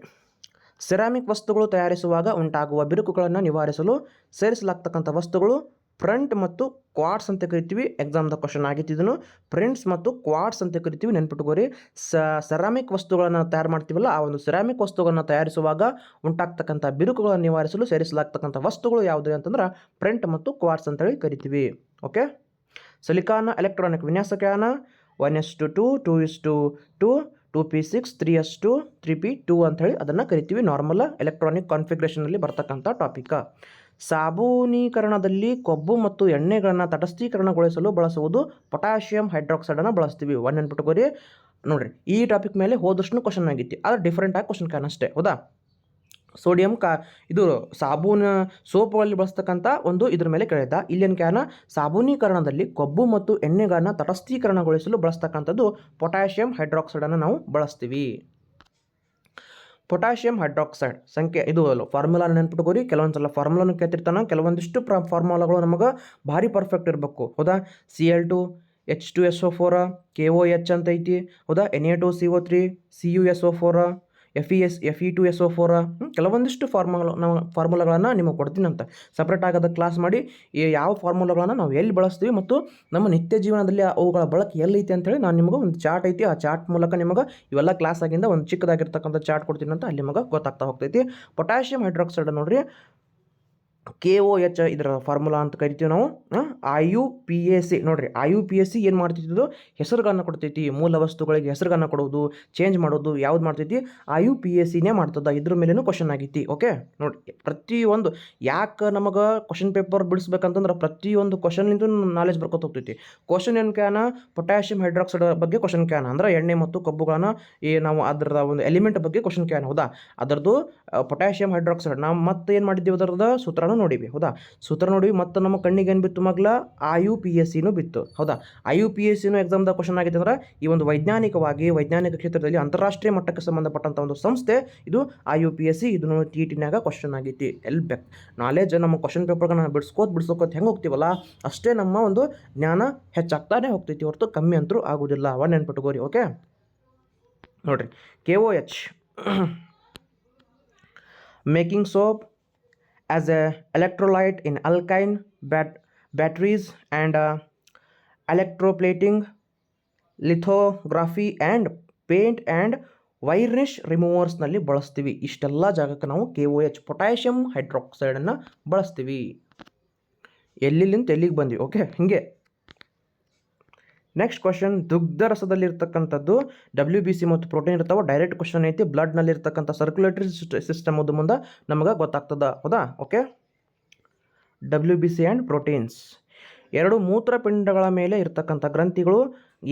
ಸೆರಾಮಿಕ್ ವಸ್ತುಗಳು ತಯಾರಿಸುವಾಗ ಉಂಟಾಗುವ ಬಿರುಕುಗಳನ್ನು ನಿವಾರಿಸಲು ಸೇರಿಸಲಾಗ್ತಕ್ಕಂಥ ವಸ್ತುಗಳು ಫ್ರಂಟ್ ಮತ್ತು ಕ್ವಾಡ್ಸ್ ಅಂತ ಕರಿತೀವಿ. ಎಕ್ಸಾಮ್ದ ಕ್ವಶನ್ ಆಗಿತ್ತು ಇದನ್ನು. ಪ್ರಿಂಟ್ಸ್ ಮತ್ತು ಕ್ವಾಡ್ಸ್ ಅಂತ ಕರಿತೀವಿ. ನೆನ್ಪಿಟ್ಕೋರಿ. ಸೆರಾಮಿಕ್ ವಸ್ತುಗಳನ್ನು ತಯಾರು ಮಾಡ್ತೀವಲ್ಲ, ಆ ಒಂದು ಸೆರಾಮಿಕ್ ವಸ್ತುಗಳನ್ನು ತಯಾರಿಸುವಾಗ ಉಂಟಾಗ್ತಕ್ಕಂಥ ಬಿರುಕುಗಳನ್ನು ನಿವಾರಿಸಲು ಸೇರಿಸಲಾಗ್ತಕ್ಕಂಥ ವಸ್ತುಗಳು ಯಾವುದು ಅಂತಂದ್ರೆ ಪ್ರಿಂಟ್ ಮತ್ತು ಕ್ವಾಡ್ಸ್ ಅಂತೇಳಿ ಕರಿತೀವಿ. Okay silicon, electronic ವಿನ್ಯಾಸಕಯಾನ, one S two two, two S two two two P six three S two three P two ಅಂಥೇಳಿ ಅದನ್ನು ಕರಿತೀವಿ ನಾರ್ಮಲ್ ಎಲೆಕ್ಟ್ರಾನಿಕ್ ಕಾನ್ಫಿಗ್ರೇಷನಲ್ಲಿ ಬರ್ತಕ್ಕಂಥ ಟಾಪಿಕ ಸಾಬೂನೀಕರಣದಲ್ಲಿ ಕೊಬ್ಬು ಮತ್ತು ಎಣ್ಣೆಗಳನ್ನು ತಟಸ್ಥೀಕರಣಗೊಳಿಸಲು ಬಳಸುವುದು ಪೊಟ್ಯಾಷಿಯಂ ಹೈಡ್ರಾಕ್ಸೈಡನ್ನು ಬಳಸ್ತೀವಿ. ಒನ್ ನೆನ್ಪಿಟ್ಕೋರಿ. ನೋಡಿರಿ, ಈ ಟಾಪಿಕ್ ಮೇಲೆ ಹೋದಷ್ಟು ಕ್ವಶನ್ ಆಗಿತ್ತು. ಆದರೆ ಡಿಫ್ರೆಂಟ್ ಆಗಿ ಕ್ವಶನ್ ಕಾಣಷ್ಟೇ ಹೌದಾ? ಸೋಡಿಯಂ ಕಾ ಇದು ಸಾಬೂನು ಸೋಪುಗಳಲ್ಲಿ ಬಳಸ್ತಕ್ಕಂಥ ಒಂದು ಇದ್ರ ಮೇಲೆ ಕೇಳಿದ್ದ ಇಲ್ಲಿನ ಕ್ಯಾನ ಸಾಬೂನೀಕರಣದಲ್ಲಿ ಕೊಬ್ಬು ಮತ್ತು ಎಣ್ಣೆಗಳನ್ನು ತಟಸ್ಥೀಕರಣಗೊಳಿಸಲು ಬಳಸ್ತಕ್ಕಂಥದ್ದು ಪೊಟ್ಯಾಷಿಯಂ ಹೈಡ್ರಾಕ್ಸೈಡನ್ನು ನಾವು ಬಳಸ್ತೀವಿ. ಪೊಟ್ಯಾಷಿಯಂ ಹೈಡ್ರಾಕ್ಸೈಡ್ ಸಂಖ್ಯೆ ಇದು ಫಾರ್ಮುಲಾ ನೆನ್ಪಿಟ್ಕೋರಿ ಕೆಲವೊಂದು ಸಲ ಫಾರ್ಮುಲಾನು ಕೇಳ್ತಿರ್ತಾನೆ, ಕೆಲವೊಂದಿಷ್ಟು ಪ್ರ ಫಾರ್ಮುಲಾಗಳು ನಮಗೆ ಭಾರಿ ಪರ್ಫೆಕ್ಟ್ ಇರಬೇಕು. ಹೌದಾ? C L two H two S O four K O H ಅಂತ ಐತಿ. ಹೌದಾ? N A two C O three C U S O four F E S F E two S O four ಕೆಲವೊಂದಿಷ್ಟು formula ನಾವು ಫಾರ್ಮುಲಾಗಳನ್ನು ನಿಮಗೆ ಕೊಡ್ತೀನಿ ಅಂತ. Separate ಆಗದ ಕ್ಲಾಸ್ ಮಾಡಿ ಯಾವ ಫಾರ್ಮುಲಾಗಳನ್ನು ನಾವು ಎಲ್ಲಿ ಬಳಸ್ತೀವಿ ಮತ್ತು ನಮ್ಮ ನಿತ್ಯ ಜೀವನದಲ್ಲಿ ಅವುಗಳ ಬಳಕೆ ಎಲ್ಲೈತಿ ಅಂತೇಳಿ ನಾನು ನಿಮಗೆ ಒಂದು ಚಾರ್ಟ್ ಐತಿ. ಆ ಚಾರ್ಟ್ ಮೂಲಕ ನಿಮಗೆ ಇವೆಲ್ಲ ಕ್ಲಾಸ್ ಆಗಿಂದ ಒಂದು ಚಿಕ್ಕದಾಗಿರ್ತಕ್ಕಂಥ ಚಾರ್ಟ್ ಕೊಡ್ತೀನಿ ಅಂತ ಅಲ್ಲಿ ನಿಮಗೆ ಗೊತ್ತಾಗ್ತಾ ಹೋಗ್ತೈತಿ. ಪೊಟ್ಯಾಷಿಯಂ ಹೈಡ್ರಾಕ್ಸೈಡ್ ನೋಡ್ರಿ ಕೆ ಓ ಎಚ್ ಇದರ ಫಾರ್ಮುಲಾ ಅಂತ ಕರಿತೀವಿ ನಾವು. I U P A C ನೋಡಿರಿ I U P S C ಏನು ಮಾಡ್ತಿದ್ದು ಹೆಸರುಗಳನ್ನ ಕೊಡ್ತೈತಿ. ಮೂಲ ವಸ್ತುಗಳಿಗೆ ಹೆಸರುಗಳನ್ನು ಕೊಡೋದು ಚೇಂಜ್ ಮಾಡೋದು, ಯಾವ್ದು ಮಾಡ್ತೈತಿ? ಐ ಯು ಪಿ ಎಸ್ ಸಿನೇ ಮಾಡ್ತದ. ಇದ್ರ ಮೇಲೇನು ಕ್ವಶನ್ ಆಗೈತಿ ಓಕೆ ನೋಡಿ ಪ್ರತಿಯೊಂದು ಯಾಕೆ ನಮಗೆ ಕ್ವಶನ್ ಪೇಪರ್ ಬಿಡಿಸ್ಬೇಕಂತಂದ್ರೆ ಪ್ರತಿಯೊಂದು ಕ್ವಶನ್ಲಿಂದ ನಾಲೆಜ್ ಬರ್ಕೊತ ಹೋಗ್ತೈತಿ. ಕ್ವಶನ್ ಏನು ಕ್ಯಾನ ಪೊಟ್ಯಾಷಿಯಂ ಹೈಡ್ರಾಕ್ಸೈಡ್ ಬಗ್ಗೆ ಕ್ವಶನ್ ಕ್ಯಾನ ಅಂದ್ರೆ ಎಣ್ಣೆ ಮತ್ತು ಕಬ್ಬುಗಳನ್ನ ಈ ನಾವು ಅದರ ಒಂದು ಎಲಿಮೆಂಟ್ ಬಗ್ಗೆ ಕ್ವಶನ್ ಕ್ಯಾನ್ ಹೌದಾ? ಅದರದ್ದು ಪೊಟ್ಯಾಷಿಯಂ ಹೈಡ್ರಾಕ್ಸೈಡ್ ನಾವು ಮತ್ತೆ ಏನು ಮಾಡಿದ್ದೀವಿ ಅದರದ? ಸೂತ್ರನೂ ನೋಡಿವಿ, ಹೌದಾ? ಸೂತ್ರ ನೋಡಿವಿ, ಮತ್ತು ನಮ್ಮ ಕಣ್ಣಿಗೆ ಬಿತ್ತು ಮಗ್ಲ? ಐ ಯು ಪಿ ಎಸ್ ಸಿನೂ ಬಿತ್ತು, ಹೌದಾ? ಐ ಯು ಪಿ ಎಸ್ ಸಿನೂ ಎಕ್ಸಾಮ್ದಾಗ ಕ್ವಶನ್ ಆಗಿದೆ ಅಂದ್ರೆ ಈ ಒಂದು ವೈಜ್ಞಾನಿಕವಾಗಿ, ವೈಜ್ಞಾನಿಕ ಕ್ಷೇತ್ರದಲ್ಲಿ ಅಂತಾರಾಷ್ಟ್ರೀಯ ಮಟ್ಟಕ್ಕೆ ಸಂಬಂಧಪಟ್ಟಂಥ ಒಂದು ಸಂಸ್ಥೆ, ಇದು I U P S C ಇದನ್ನು ಟಿ ಟಿನಾಗ ಕ್ವಶನ್ ಆಗೈತಿ, ಎಲ್ ಬೆಕ್. ನಾಲೆಜ್ ನಮ್ಮ ಕ್ವಶನ್ ಪೇಪರ್ಗಳನ್ನ ಬಿಡ್ಸ್ಕೋತ ಬಿಡ್ಸ್ಕೋತ್ ಹೆಂಗೆ ಹೋಗ್ತೀವಲ್ಲ, ಅಷ್ಟೇ ನಮ್ಮ ಒಂದು ಜ್ಞಾನ ಹೆಚ್ಚಾಗ್ತಾನೆ ಹೋಗ್ತೈತಿ ಹೊರತು ಕಮ್ಮಿ ಅಂತರೂ ಆಗೋದಿಲ್ಲ ಒನ್ ನೆನ್ಪಿಟ್ಕೋರಿ ಓಕೆ? ನೋಡ್ರಿ, K O H, making soap as a electrolyte in alkyne bat- batteries and uh, electroplating lithography and paint and varnish ರಿಮೂವರ್ಸ್ನಲ್ಲಿ ಬಳಸ್ತೀವಿ. ಇಷ್ಟೆಲ್ಲ ಜಾಗಕ್ಕೆ ನಾವು ಕೆ ಒ ಎಚ್ ಪೊಟ್ಯಾಷಿಯಮ್ ಹೈಡ್ರಾಕ್ಸೈಡನ್ನು ಬಳಸ್ತೀವಿ. ಎಲ್ಲಿಂದ ಎಲ್ಲಿಗೆ ಬಂದ್ವಿ? ಓಕೆ ಹೀಗೆ. ನೆಕ್ಸ್ಟ್ ಕ್ವಶನ್ ದುಗ್ಧ ರಸದಲ್ಲಿರ್ತಕ್ಕಂಥದ್ದು ಡಬ್ಲ್ಯೂ ಬಿ ಸಿ ಮತ್ತು ಪ್ರೋಟೀನ್ ಇರ್ತಾವೆ. ಡೈರೆಕ್ಟ್ ಕ್ವಶನ್ ಐತಿ. ಬ್ಲಡ್ನಲ್ಲಿ ಇರ್ತಕ್ಕಂಥ ಸರ್ಕ್ಯುಲೇಟರಿ ಸಿಸ್ಟಮ್ ಅದು ಮುಂದೆ ನಮಗೆ ಗೊತ್ತಾಗ್ತದ. ಹೌದಾ? Okay W B C and proteins ಎರಡು ಮೂತ್ರಪಿಂಡಗಳ ಮೇಲೆ ಇರ್ತಕ್ಕಂಥ ಗ್ರಂಥಿಗಳು,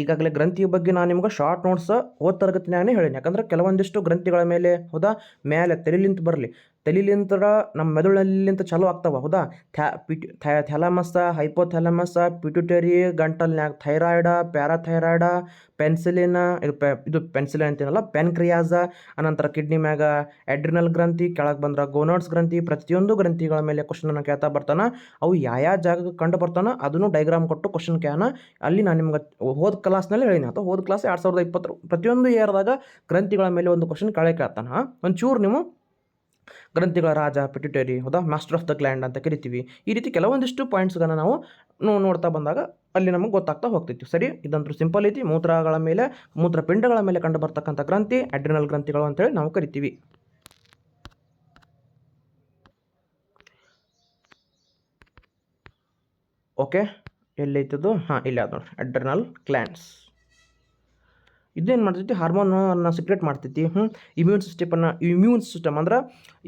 ಈಗಾಗಲೇ ಗ್ರಂಥಿಯ ಬಗ್ಗೆ ನಾನು ನಿಮ್ಗೆ ಶಾರ್ಟ್ ನೋಟ್ಸ್ ಓದ್ ತರಗತಿನೇ ಹೇಳೀನಿ. ಯಾಕಂದ್ರೆ ಕೆಲವೊಂದಿಷ್ಟು ಗ್ರಂಥಿಗಳ ಮೇಲೆ, ಹೌದಾ? ಮೇಲೆ ತೆರಿಲಿಂತ ಬರಲಿ. ತಲಿಲಿಂತರ ನಮ್ಮ ಮೆದುಳಲ್ಲಿಂತ ಚಾಲು ಆಗ್ತಾವ, ಹೌದಾ? ಥ್ಯಾ, ಪಿಟ್ ಥ್ಯಾಲಮಸ್ಸ ಹೈಪೋಥ್ಯಾಲಮಸ್ಸ ಪಿಟ್ಯುಟರಿ, ಗಂಟಲ್ನ್ಯಾಗ ಥೈರಾಯ್ಡ, ಪ್ಯಾರಾಥೈರಾಯ್ಡ, ಪೆನ್ಸಿಲಿನ, ಇದು ಪೆ, ಇದು ಪೆನ್ಸಿಲಿನ್ ಅಂತೀನಲ್ಲ ಪೆನ್ಕ್ರಿಯಾಸ ಅನಂತರ ಕಿಡ್ನಿ ಮ್ಯಾಗ ಎಡ್ರಿನಲ್ ಗ್ರಂಥಿ, ಕೆಳಗೆ ಬಂದ್ರೆ ಗೋನಾಡ್ಸ್ ಗ್ರಂಥಿ, ಪ್ರತಿಯೊಂದು ಗ್ರಂಥಿಗಳ ಮೇಲೆ ಕ್ವಶನನ್ನು ಕೇಳ್ತಾ ಬರ್ತಾನೆ. ಅವು ಯಾವ ಜಾಗಕ್ಕೆ ಕಂಡು ಬರ್ತಾನೆ ಅದನ್ನು ಡೈಗ್ರಾಮ್ ಕೊಟ್ಟು ಕ್ವಶನ್ ಕೇಳೋಣ ಅಲ್ಲಿ ನಾನು ನಿಮ್ಗೆ ಹೋದ ಕ್ಲಾಸ್ನಲ್ಲಿ ಹೇಳಿನಿ ಅಥವಾ ಹೋದ ಕ್ಲಾಸ್ ಎರಡು ಸಾವಿರದ ಇಪ್ಪತ್ತು ಪ್ರತಿಯೊಂದು ಇಯರ್ದಾಗ ಗ್ರಂಥಿಗಳ ಮೇಲೆ ಒಂದು ಕ್ವಶನ್ ಕೇಳ್ತಾನ ಕೇಳ್ತಾನೆ. ಒಂಚೂರು ನೀವು ಗ್ರಂಥಿಗಳ ರಾಜ ಪಿಟ್ಯುಟರಿ ಹೌದಾ? ಮಾಸ್ಟರ್ ಆಫ್ ದ ಗ್ಲ್ಯಾಂಡ್ ಅಂತ ಕರಿತೀವಿ. ಈ ರೀತಿ ಕೆಲವೊಂದಿಷ್ಟು ಪಾಯಿಂಟ್ಸ್ಗಳನ್ನ ನಾವು ನೋಡ್ತಾ ಬಂದಾಗ ಅಲ್ಲಿ ನಮಗೆ ಗೊತ್ತಾಗ್ತಾ ಹೋಗ್ತೈತಿ ಸರಿ? ಇದಂತೂ ಸಿಂಪಲ್ ಐತಿ. ಮೂತ್ರಗಳ ಮೇಲೆ, ಮೂತ್ರಪಿಂಡಗಳ ಮೇಲೆ ಕಂಡು ಬರ್ತಕ್ಕಂಥ ಗ್ರಂಥಿ ಅಡ್ರಿನಲ್ ಗ್ರಂಥಿಗಳು ಅಂತೇಳಿ ನಾವು ಕರಿತೀವಿ. ಓಕೆ ಎಲ್ಲೈತದು ಹಾಂ, ಇಲ್ಲ ಅದು ನೋಡ್ರಿ ಅಡ್ರಿನಲ್ ಗ್ಲ್ಯಾಂಡ್ಸ್ ಇದೇನು ಮಾಡ್ತೈತಿ? ಹಾರ್ಮೋನನ್ನು ಸಿಕ್ರೇಟ್ ಮಾಡ್ತೈತಿ. ಹ್ಞೂ ಇಮ್ಯೂನ್ ಸಿಸ್ಟಮನ್ನು ಇಮ್ಯೂನ್ ಸಿಸ್ಟಮ್ ಅಂದ್ರೆ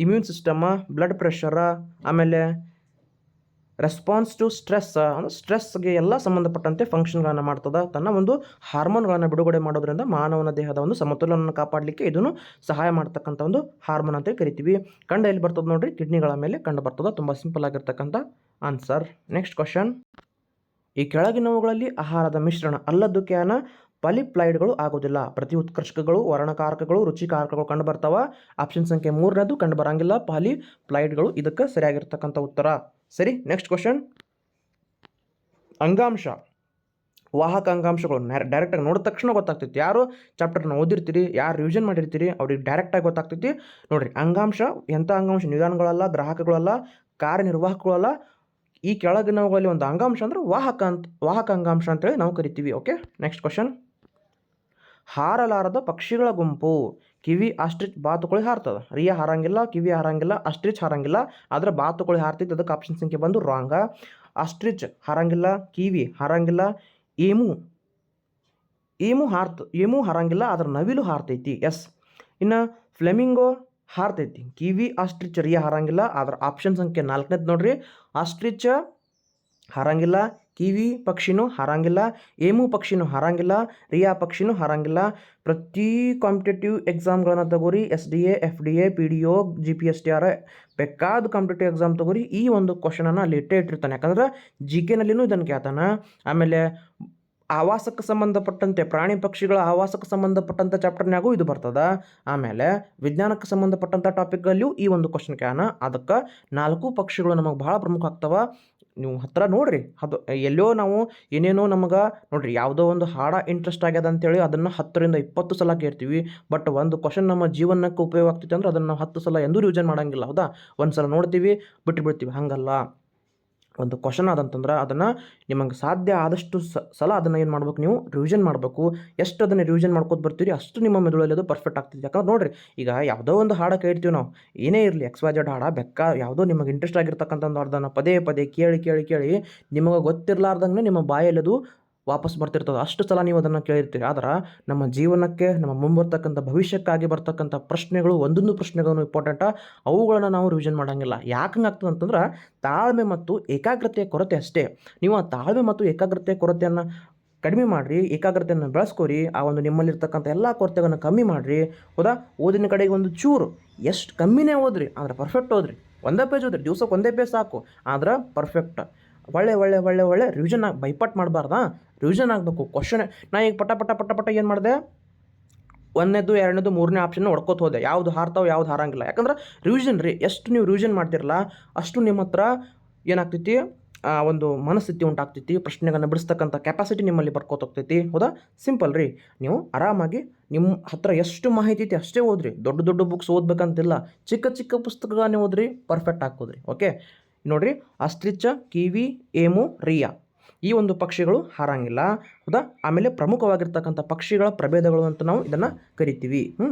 ಇಮ್ಯೂನ್ ಸಿಸ್ಟಮ ಬ್ಲಡ್ ಪ್ರೆಷರ ಆಮೇಲೆ ರೆಸ್ಪಾನ್ಸ್ ಟು ಸ್ಟ್ರೆಸ್ ಅಂದರೆ ಸ್ಟ್ರೆಸ್ಗೆ ಎಲ್ಲ ಸಂಬಂಧಪಟ್ಟಂತೆ ಫಂಕ್ಷನ್ಗಳನ್ನು ಮಾಡ್ತದೆ. ತನ್ನ ಒಂದು ಹಾರ್ಮೋನ್ಗಳನ್ನು ಬಿಡುಗಡೆ ಮಾಡೋದ್ರಿಂದ ಮಾನವನ ದೇಹದ ಒಂದು ಸಮತೋಲನವನ್ನು ಕಾಪಾಡಲಿಕ್ಕೆ ಇದನ್ನು ಸಹಾಯ ಮಾಡ್ತಕ್ಕಂಥ ಒಂದು ಹಾರ್ಮೋನ್ ಅಂತ ಕರಿತೀವಿ. ಕಂಡು ಎಲ್ಲಿ ಬರ್ತದೆ ನೋಡ್ರಿ? ಕಿಡ್ನಿಗಳ ಮೇಲೆ ಕಂಡು ಬರ್ತದೆ. ತುಂಬ ಸಿಂಪಲ್ ಆಗಿರ್ತಕ್ಕಂಥ ಆನ್ಸರ್ ನೆಕ್ಸ್ಟ್ ಕ್ವಶನ್ ಈ ಕೆಳಗಿನವುಗಳಲ್ಲಿ ಆಹಾರದ ಮಿಶ್ರಣ, ಅಲ್ಲದ್ದು ಕ್ಯಾನ? ಪಾಲಿಪ್ಲೈಡ್ಗಳು ಆಗೋದಿಲ್ಲ. ಪ್ರತಿ ಉತ್ಕರ್ಷಕಗಳು, ವರ್ಣಕಾರಕಗಳು, ರುಚಿಕಾರಕಗಳು ಕಂಡು ಬರ್ತಾವ ಆಪ್ಷನ್ ಸಂಖ್ಯೆ ಮೂರನೇದು ಕಂಡು ಬರಂಗಿಲ್ಲ ಪಾಲಿಪ್ಲೈಡ್ಗಳು ಇದಕ್ಕೆ ಸರಿಯಾಗಿರ್ತಕ್ಕಂಥ ಉತ್ತರ. ಸರಿ ನೆಕ್ಸ್ಟ್ ಕ್ವಶನ್ ಅಂಗಾಂಶ. ವಾಹಕ ಅಂಗಾಂಶಗಳು ಡೈರೆಕ್ಟಾಗಿ ನೋಡಿದ ತಕ್ಷಣ ಗೊತ್ತಾಗ್ತೈತಿ. ಯಾರು ಚಾಪ್ಟರ್ನ ಓದಿರ್ತೀರಿ, ಯಾರು ರಿವಿಷನ್ ಮಾಡಿರ್ತೀರಿ, ಅವ್ರಿಗೆ ಡೈರೆಕ್ಟಾಗಿ ಗೊತ್ತಾಗ್ತೈತಿ. ನೋಡಿರಿ, ಅಂಗಾಂಶ ಎಂಥ ಅಂಗಾಂಶ? ನಿಧಾನಗಳಲ್ಲ, ಗ್ರಾಹಕಗಳಲ್ಲ, ಕಾರ್ಯನಿರ್ವಾಹಕಗಳಲ್ಲ. ಈ ಕೆಳಗಿನವುಗಳಲ್ಲಿ ಒಂದು ಅಂಗಾಂಶ ಅಂದ್ರೆ ವಾಹಕ ಅಂತ, ವಾಹಕ ಅಂಗಾಂಶ ಅಂತೇಳಿ ನಾವು ಕರಿತೀವಿ ಓಕೆ ನೆಕ್ಸ್ಟ್ ಕ್ವಶನ್ ಹಾರಲಾರದ ಪಕ್ಷಿಗಳ ಗುಂಪು. ಕಿವಿ ಆಸ್ಟ್ರಿಚ್ ಬಾತುಕೋಳಿ ಹಾರ್ತದ. ರಿಯ ಹಾರಂಗಿಲ್ಲ, ಕಿವಿ ಹಾರಂಗಿಲ್ಲ, ಅಸ್ಟ್ರಿಚ್ ಹಾರಂಗಿಲ್ಲ. ಆದ್ರೆ ಬಾತುಕೋಳಿ ಹಾರ್ತಿತ್ತು ಅದಕ್ಕೆ ಆಪ್ಷನ್ ಸಂಖ್ಯೆ ಬಂದು ರಾಂಗ. ಆಸ್ಟ್ರಿಚ್ ಹಾರಂಗಿಲ್ಲ, ಕಿವಿ ಹಾರಂಗಿಲ್ಲ, ಏಮು ಏಮು ಹಾರ್ತ, ಏಮು ಹಾರಂಗಿಲ್ಲ, ಆದ್ರೆ ನವಿಲು ಹಾರ್ತೈತಿ. ಎಸ್. ಇನ್ನು ಫ್ಲೆಮಿಂಗೋ ಹಾರ್ತೈತಿ. ಕಿವಿ ಆಸ್ಟ್ರಿಚ್ ರಿಯ ಹಾರಂಗಿಲ್ಲ, ಆದ್ರೆ ಆಪ್ಷನ್ ಸಂಖ್ಯೆ ನಾಲ್ಕನೇದು ನೋಡ್ರಿ. ಆಸ್ಟ್ರಿಚ್ ಹಾರಂಗಿಲ್ಲ ಕಿವಿ ಪಕ್ಷಿನೂ ಹಾರಂಗಿಲ್ಲ, ಏಮು ಪಕ್ಷಿನೂ ಹಾರಂಗಿಲ್ಲ, ರಿಯಾ ಪಕ್ಷಿನೂ ಹಾರಂಗಿಲ್ಲ. ಪ್ರತಿ ಕಾಂಪಿಟೇಟಿವ್ ಎಕ್ಸಾಮ್ಗಳನ್ನು ತಗೋರಿ, S D A, F D A, P D O, G P S T R ಬೇಕಾದ ಕಾಂಪಿಟೇಟಿವ್ ಎಕ್ಸಾಮ್ ತಗೋರಿ, ಈ ಒಂದು ಕ್ವಶನನ್ನು ಅಲ್ಲಿ ಇಟ್ಟೇ ಇಟ್ಟಿರ್ತಾನೆ. ಯಾಕಂದ್ರೆ ಜಿ ಕೆನಲ್ಲಿನೂ ಇದನ್ನು ಕೇಳ್ತಾನೆ. ಆಮೇಲೆ ಆವಾಸಕ್ಕೆ ಸಂಬಂಧಪಟ್ಟಂತೆ, ಪ್ರಾಣಿ ಪಕ್ಷಿಗಳ ಆವಾಸಕ್ಕೆ ಸಂಬಂಧಪಟ್ಟಂಥ ಚಾಪ್ಟರ್ನಾಗೂ ಇದು ಬರ್ತದ. ಆಮೇಲೆ ವಿಜ್ಞಾನಕ್ಕೆ ಸಂಬಂಧಪಟ್ಟಂಥ ಟಾಪಿಕ್ಗಳಲ್ಲಿಯೂ ಈ ಒಂದು ಕ್ವಶನ್ ಕ್ಯಾನ ಅದಕ್ಕೆ ನಾಲ್ಕು ಪಕ್ಷಿಗಳು ನಮಗೆ ಭಾಳ ಪ್ರಮುಖ ಆಗ್ತವ. ನೀವು ಹತ್ತಿರ ನೋಡ್ರಿ. ಅದು ಎಲ್ಲೋ ನಾವು ಏನೇನೋ ನಮಗೆ ನೋಡ್ರಿ, ಯಾವುದೋ ಒಂದು ಹಾಡ ಇಂಟ್ರೆಸ್ಟ್ ಆಗ್ಯದ ಅಂತೇಳಿ ಅದನ್ನು ಹತ್ತರಿಂದ ಇಪ್ಪತ್ತು ಸಲ ಕೇಳ್ತೀವಿ. ಬಟ್ ಒಂದು ಕ್ವಶನ್ ನಮ್ಮ ಜೀವನಕ್ಕೆ ಉಪಯೋಗ ಆಗ್ತೈತೆ ಅಂದ್ರೆ ಅದನ್ನು ನಾವು ಹತ್ತು ಸಲ ಎಂದೂ ರಿವಿಷನ್ ಮಾಡಂಗಿಲ್ಲ. ಹೌದಾ? ಒಂದು ಸಲ ನೋಡ್ತೀವಿ ಬಿಟ್ಟು ಬಿಡ್ತೀವಿ ಹಾಗಲ್ಲ. ಒಂದು ಕ್ವಶನ್ ಅದಂತಂದ್ರೆ ಅದನ್ನು ನಿಮಗೆ ಸಾಧ್ಯ ಆದಷ್ಟು ಸಲ ಅದನ್ನು ಏನು ಮಾಡ್ಬೇಕು ನೀವು ರಿವಿಷನ್ ಮಾಡಬೇಕು. ಎಷ್ಟು ಅದನ್ನು ರಿವಿಷನ್ ಮಾಡ್ಕೋತ ಬರ್ತೀರಿ, ಅಷ್ಟು ನಿಮ್ಮ ಮೆದುಳಲ್ಲಿ ಅದು ಪರ್ಫೆಕ್ಟ್ ಆಗ್ತಿದೆ ಯಾಕಂದ್ರೆ ನೋಡಿರಿ, ಈಗ ಯಾವುದೋ ಒಂದು ಹಾಡ ಕೇಳ್ತೀವಿ ನಾವು, ಏನೇ ಇರಲಿ ಎಕ್ಸ್ ವೈ ಜೆಡ್ ಹಾಡ, ಬೆಕ್ಕ ಯಾವುದೋ ನಿಮಗೆ ಇಂಟ್ರೆಸ್ಟ್ ಆಗಿರ್ತಕ್ಕಂಥ ಒಂದು ಅದನ್ನು ಪದೇ ಪದೇ ಕೇಳಿ ಕೇಳಿ ಕೇಳಿ ನಿಮಗೆ ಗೊತ್ತಿರಲಾರ್ದಂಗೆ ನಿಮ್ಮ ಬಾಯಲ್ಲಿ ಅದು ವಾಪಸ್ ಬರ್ತಿರ್ತದೆ. ಅಷ್ಟು ಸಲ ನೀವು ಅದನ್ನು ಕೇಳಿರ್ತೀರಿ. ಆದ್ರೆ ನಮ್ಮ ಜೀವನಕ್ಕೆ, ನಮ್ಮ ಮುಂಬರ್ತಕ್ಕಂಥ ಭವಿಷ್ಯಕ್ಕಾಗಿ ಬರ್ತಕ್ಕಂಥ ಪ್ರಶ್ನೆಗಳು, ಒಂದೊಂದು ಪ್ರಶ್ನೆಗಳನ್ನು ಇಂಪಾರ್ಟೆಂಟ ಅವುಗಳನ್ನು ನಾವು ರಿವಿಷನ್ ಮಾಡೋಂಗಿಲ್ಲ. ಯಾಕೆ ಆಗ್ತದೆ ಅಂತಂದ್ರೆ, ತಾಳ್ಮೆ ಮತ್ತು ಏಕಾಗ್ರತೆಯ ಕೊರತೆ ಅಷ್ಟೇ. ನೀವು ಆ ತಾಳ್ಮೆ ಮತ್ತು ಏಕಾಗ್ರತೆಯ ಕೊರತೆಯನ್ನು ಕಡಿಮೆ ಮಾಡಿರಿ, ಏಕಾಗ್ರತೆಯನ್ನು ಬೆಳೆಸ್ಕೊರಿ, ಆ ಒಂದು ನಿಮ್ಮಲ್ಲಿರ್ತಕ್ಕಂಥ ಎಲ್ಲ ಕೊರತೆಗಳನ್ನು ಕಮ್ಮಿ ಮಾಡಿರಿ, ಹೌದಾ? ಓದಿನ ಕಡೆಗೆ ಒಂದು ಚೂರು, ಎಷ್ಟು ಕಮ್ಮಿನೇ ಓದ್ರಿ, ಆದ್ರೆ ಪರ್ಫೆಕ್ಟ್ ಓದ್ರಿ. ಒಂದೇ ಪೇಜ್ ಓದ್ರಿ. ದಿವ್ಸಕ್ಕೆ ಒಂದೇ ಪೇಜ್ ಸಾಕು. ಆದ್ರೆ ಪರ್ಫೆಕ್ಟ್ ಒಳ್ಳೆ ಒಳ್ಳೆ ಒಳ್ಳೆ ಒಳ್ಳೆ ರಿವಿಷನ್ ಆಗಿ ಬೈಪಾಟ್ ಮಾಡಬಾರ್ದಾ? ರಿವಿಷನ್ ಆಗಬೇಕು. ಕ್ವಶನ್ ನಾ ಈಗ ಪಟ ಪಟ ಪಟ ಪಟ ಏನು ಮಾಡಿದೆ? ಒಂದನೇದು, ಎರಡನೇದು, ಮೂರನೇ ಆಪ್ಷನ್ ಹೊಡ್ಕೋತ ಹೋದೆ. ಯಾವ್ದು ಹಾರ್ತಾವೆ, ಯಾವ್ದು ಹಾರಂಗಿಲ್ಲ. ಯಾಕಂದ್ರೆ ರಿವಿಷನ್ ರೀ, ಎಷ್ಟು ನೀವು ರಿವಿಷನ್ ಮಾಡ್ತಿರಲ್ಲ ಅಷ್ಟು ನಿಮ್ಮ ಹತ್ರ ಏನಾಗ್ತೈತಿ ಒಂದು ಮನಸ್ಥಿತಿ ಉಂಟಾಗ್ತೈತಿ ಪ್ರಶ್ನೆಗಳನ್ನ ಬಿಡಿಸ್ತಕ್ಕಂಥ ಕೆಪಾಸಿಟಿ ನಿಮ್ಮಲ್ಲಿ ಬರ್ಕೋತ ಹೋಗ್ತೈತಿ. ಹೌದಾ? ಸಿಂಪಲ್ ರೀ. ನೀವು ಆರಾಮಾಗಿ ನಿಮ್ಮ ಹತ್ರ ಎಷ್ಟು ಮಾಹಿತಿ ಐತಿ ಅಷ್ಟೇ ಓದ್ರಿ. ದೊಡ್ಡ ದೊಡ್ಡ ಬುಕ್ಸ್ ಓದ್ಬೇಕಂತಿಲ್ಲ. ಚಿಕ್ಕ ಚಿಕ್ಕ ಪುಸ್ತಕಗಳನ್ನೇ ಓದ್ರಿ ಪರ್ಫೆಕ್ಟ್ ಹಾಕೋದ್ರಿ ಓಕೆ ನೋಡ್ರಿ ಅಸ್ತ್ರಿಚ್ಚ ಕಿವಿ, ಏಮು, ರಿಯಾ. ಈ ಒಂದು ಪಕ್ಷಿಗಳು ಹಾರಂಗಿಲ್ಲ. ಹೌದಾ? ಆಮೇಲೆ ಪ್ರಮುಖವಾಗಿರ್ತಕ್ಕಂಥ ಪಕ್ಷಿಗಳ ಪ್ರಭೇದಗಳು ಅಂತ ನಾವು ಇದನ್ನು ಕರಿತೀವಿ. ಹ್ಞೂ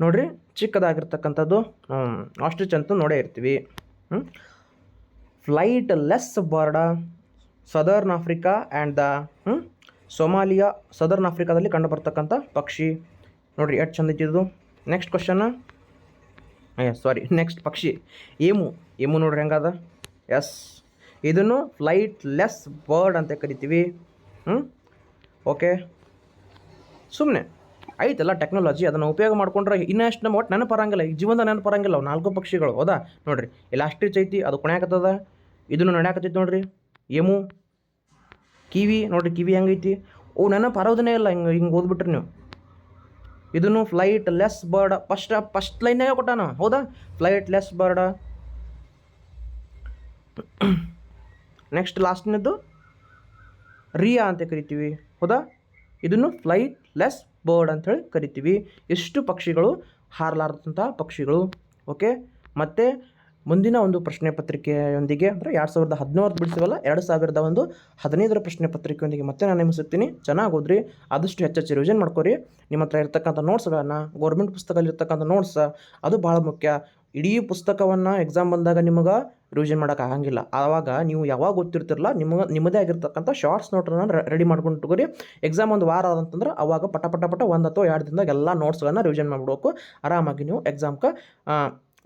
ನೋಡ್ರಿ, ಚಿಕ್ಕದಾಗಿರ್ತಕ್ಕಂಥದ್ದು ಆಸ್ಟ್ರಿಚ್ ಅಂತ ನೋಡೇ ಇರ್ತೀವಿ. Flightless bird southern Africa and the hmm Somalia southern ಆಫ್ರಿಕಾದಲ್ಲಿ ಕಂಡುಬರ್ತಕ್ಕಂಥ ಪಕ್ಷಿ. ನೋಡ್ರಿ, ಎಷ್ಟು ಚಂದ ಇದ್ದಿದ್ದು. ನೆಕ್ಸ್ಟ್ ಕ್ವಶನ್ ಸಾರಿ ನೆಕ್ಸ್ಟ್ ಪಕ್ಷಿ. ಏಮು. ಏಮು ನೋಡ್ರಿ ಹೆಂಗದ? ಎಸ್ ಇದನ್ನು ಫ್ಲೈಟ್ ಲೆಸ್ ಬರ್ಡ್ ಅಂತ ಕರಿತೀವಿ. ಹ್ಞೂ ಓಕೆ ಸುಮ್ಮನೆ ಐತಲ್ಲ ಟೆಕ್ನಾಲಜಿ ಅದನ್ನು ಉಪಯೋಗ ಮಾಡ್ಕೊಂಡ್ರೆ ಇನ್ನಷ್ಟು ನಮ್ಮ ಒಟ್ಟು ನೆನಪರಂಗಿಲ್ಲ. ಈ ಜೀವನದ ನೆನಪರಂಗಿಲ್ಲ ಅವು ನಾಲ್ಕು ಪಕ್ಷಿಗಳು. ಹೌದಾ? ನೋಡ್ರಿ. ಎಲಾಸ್ಟ್ರಿಚ್ ಐತಿ ಅದು ಕುಣ್ಯಾಕತ್ತದ. ಇದನ್ನು ನಡ್ಯಾಕತ್ತೈತಿ ನೋಡ್ರಿ. ಏಮು. ಕಿವಿ. ನೋಡಿರಿ, ಕಿವಿ ಹೆಂಗೈತಿ? ಓ, ನೆನಪು ಬರೋದನ್ನೇ ಇಲ್ಲ. ಹಿಂಗೆ ಹಿಂಗೆ ಓದ್ಬಿಟ್ರಿ ನೀವು. ಇದನ್ನು flightless bird first first ಲೈನಾಗ ಕೊಟ್ಟಾನ. ಹೌದಾ? ಫ್ಲೈಟ್ ಲೆಸ್ ಬರ್ಡ ನೆಕ್ಸ್ಟ್ ಲಾಸ್ಟ್ನದ್ದು ರಿಯಾ ಅಂತ ಕರಿತೀವಿ. ಹೌದಾ? ಇದನ್ನು ಫ್ಲೈಟ್ ಲೆಸ್ ಬರ್ಡ್ ಅಂಥೇಳಿ ಕರಿತೀವಿ. ಎಷ್ಟು ಪಕ್ಷಿಗಳು ಹಾರಲಾರದಂಥ ಪಕ್ಷಿಗಳು. ಓಕೆ ಮತ್ತು ಮುಂದಿನ ಒಂದು ಪ್ರಶ್ನೆ ಪತ್ರಿಕೆಯೊಂದಿಗೆ ಅಂದರೆ ಎರಡು ಸಾವಿರದ ಹದಿನೇಳು ಬಿಡಿಸಿವಲ್ಲ, ಎರಡು ಸಾವಿರದ ಒಂದು ಹದಿನೈದರ ಪ್ರಶ್ನೆ ಪತ್ರಿಕೆಯೊಂದಿಗೆ ಮತ್ತೆ ನಾನು ನಿಮಿಸುತ್ತೀನಿ ಚೆನ್ನಾಗಿ ಓದ್ರಿ, ಆದಷ್ಟು ಹೆಚ್ಚೆಚ್ಚು ರಿವಿಷನ್ ಮಾಡ್ಕೊರಿ. ನಿಮ್ಮ ಹತ್ರ ಇರ್ತಕ್ಕಂಥ ನೋಟ್ಸ್ಗಳನ್ನು ಗೌರ್ಮೆಂಟ್ ಪುಸ್ತಕದಲ್ಲಿರ್ತಕ್ಕಂಥ ನೋಟ್ಸ್ ಅದು ಭಾಳ ಮುಖ್ಯ. ಇಡೀ ಪುಸ್ತಕವನ್ನು ಎಕ್ಸಾಮ್ ಬಂದಾಗ ನಿಮಗೆ ರಿವಿಷನ್ ಮಾಡೋಕೆ ಆಗಂಗಿಲ್ಲ. ಆವಾಗ ನೀವು ಯಾವಾಗ ಓದ್ತಿರ್ತಿರಲ್ಲ, ನಿಮಗೆ, ನಿಮ್ಮದೇ ಆಗಿರ್ತಕ್ಕಂಥ ಶಾರ್ಟ್ಸ್ ನೋಟನ್ನು ರೆಡಿ ಮಾಡ್ಕೊಂಡು ಎಕ್ಸಾಮ್ ಒಂದು ವಾರ ಆದಂತಂದ್ರೆ ಅವಾಗ ಪಟ ಪಟ ಪಟ ಒಂದು ಅಥವಾ ಎರಡು ದಿನದಾಗ ಎಲ್ಲ ನೋಟ್ಸ್ಗಳನ್ನು ರಿವಿಷನ್ ಮಾಡಿಬಿಡಬೇಕು. ಆರಾಮಾಗಿ ನೀವು ಎಕ್ಸಾಮ್ಗೆ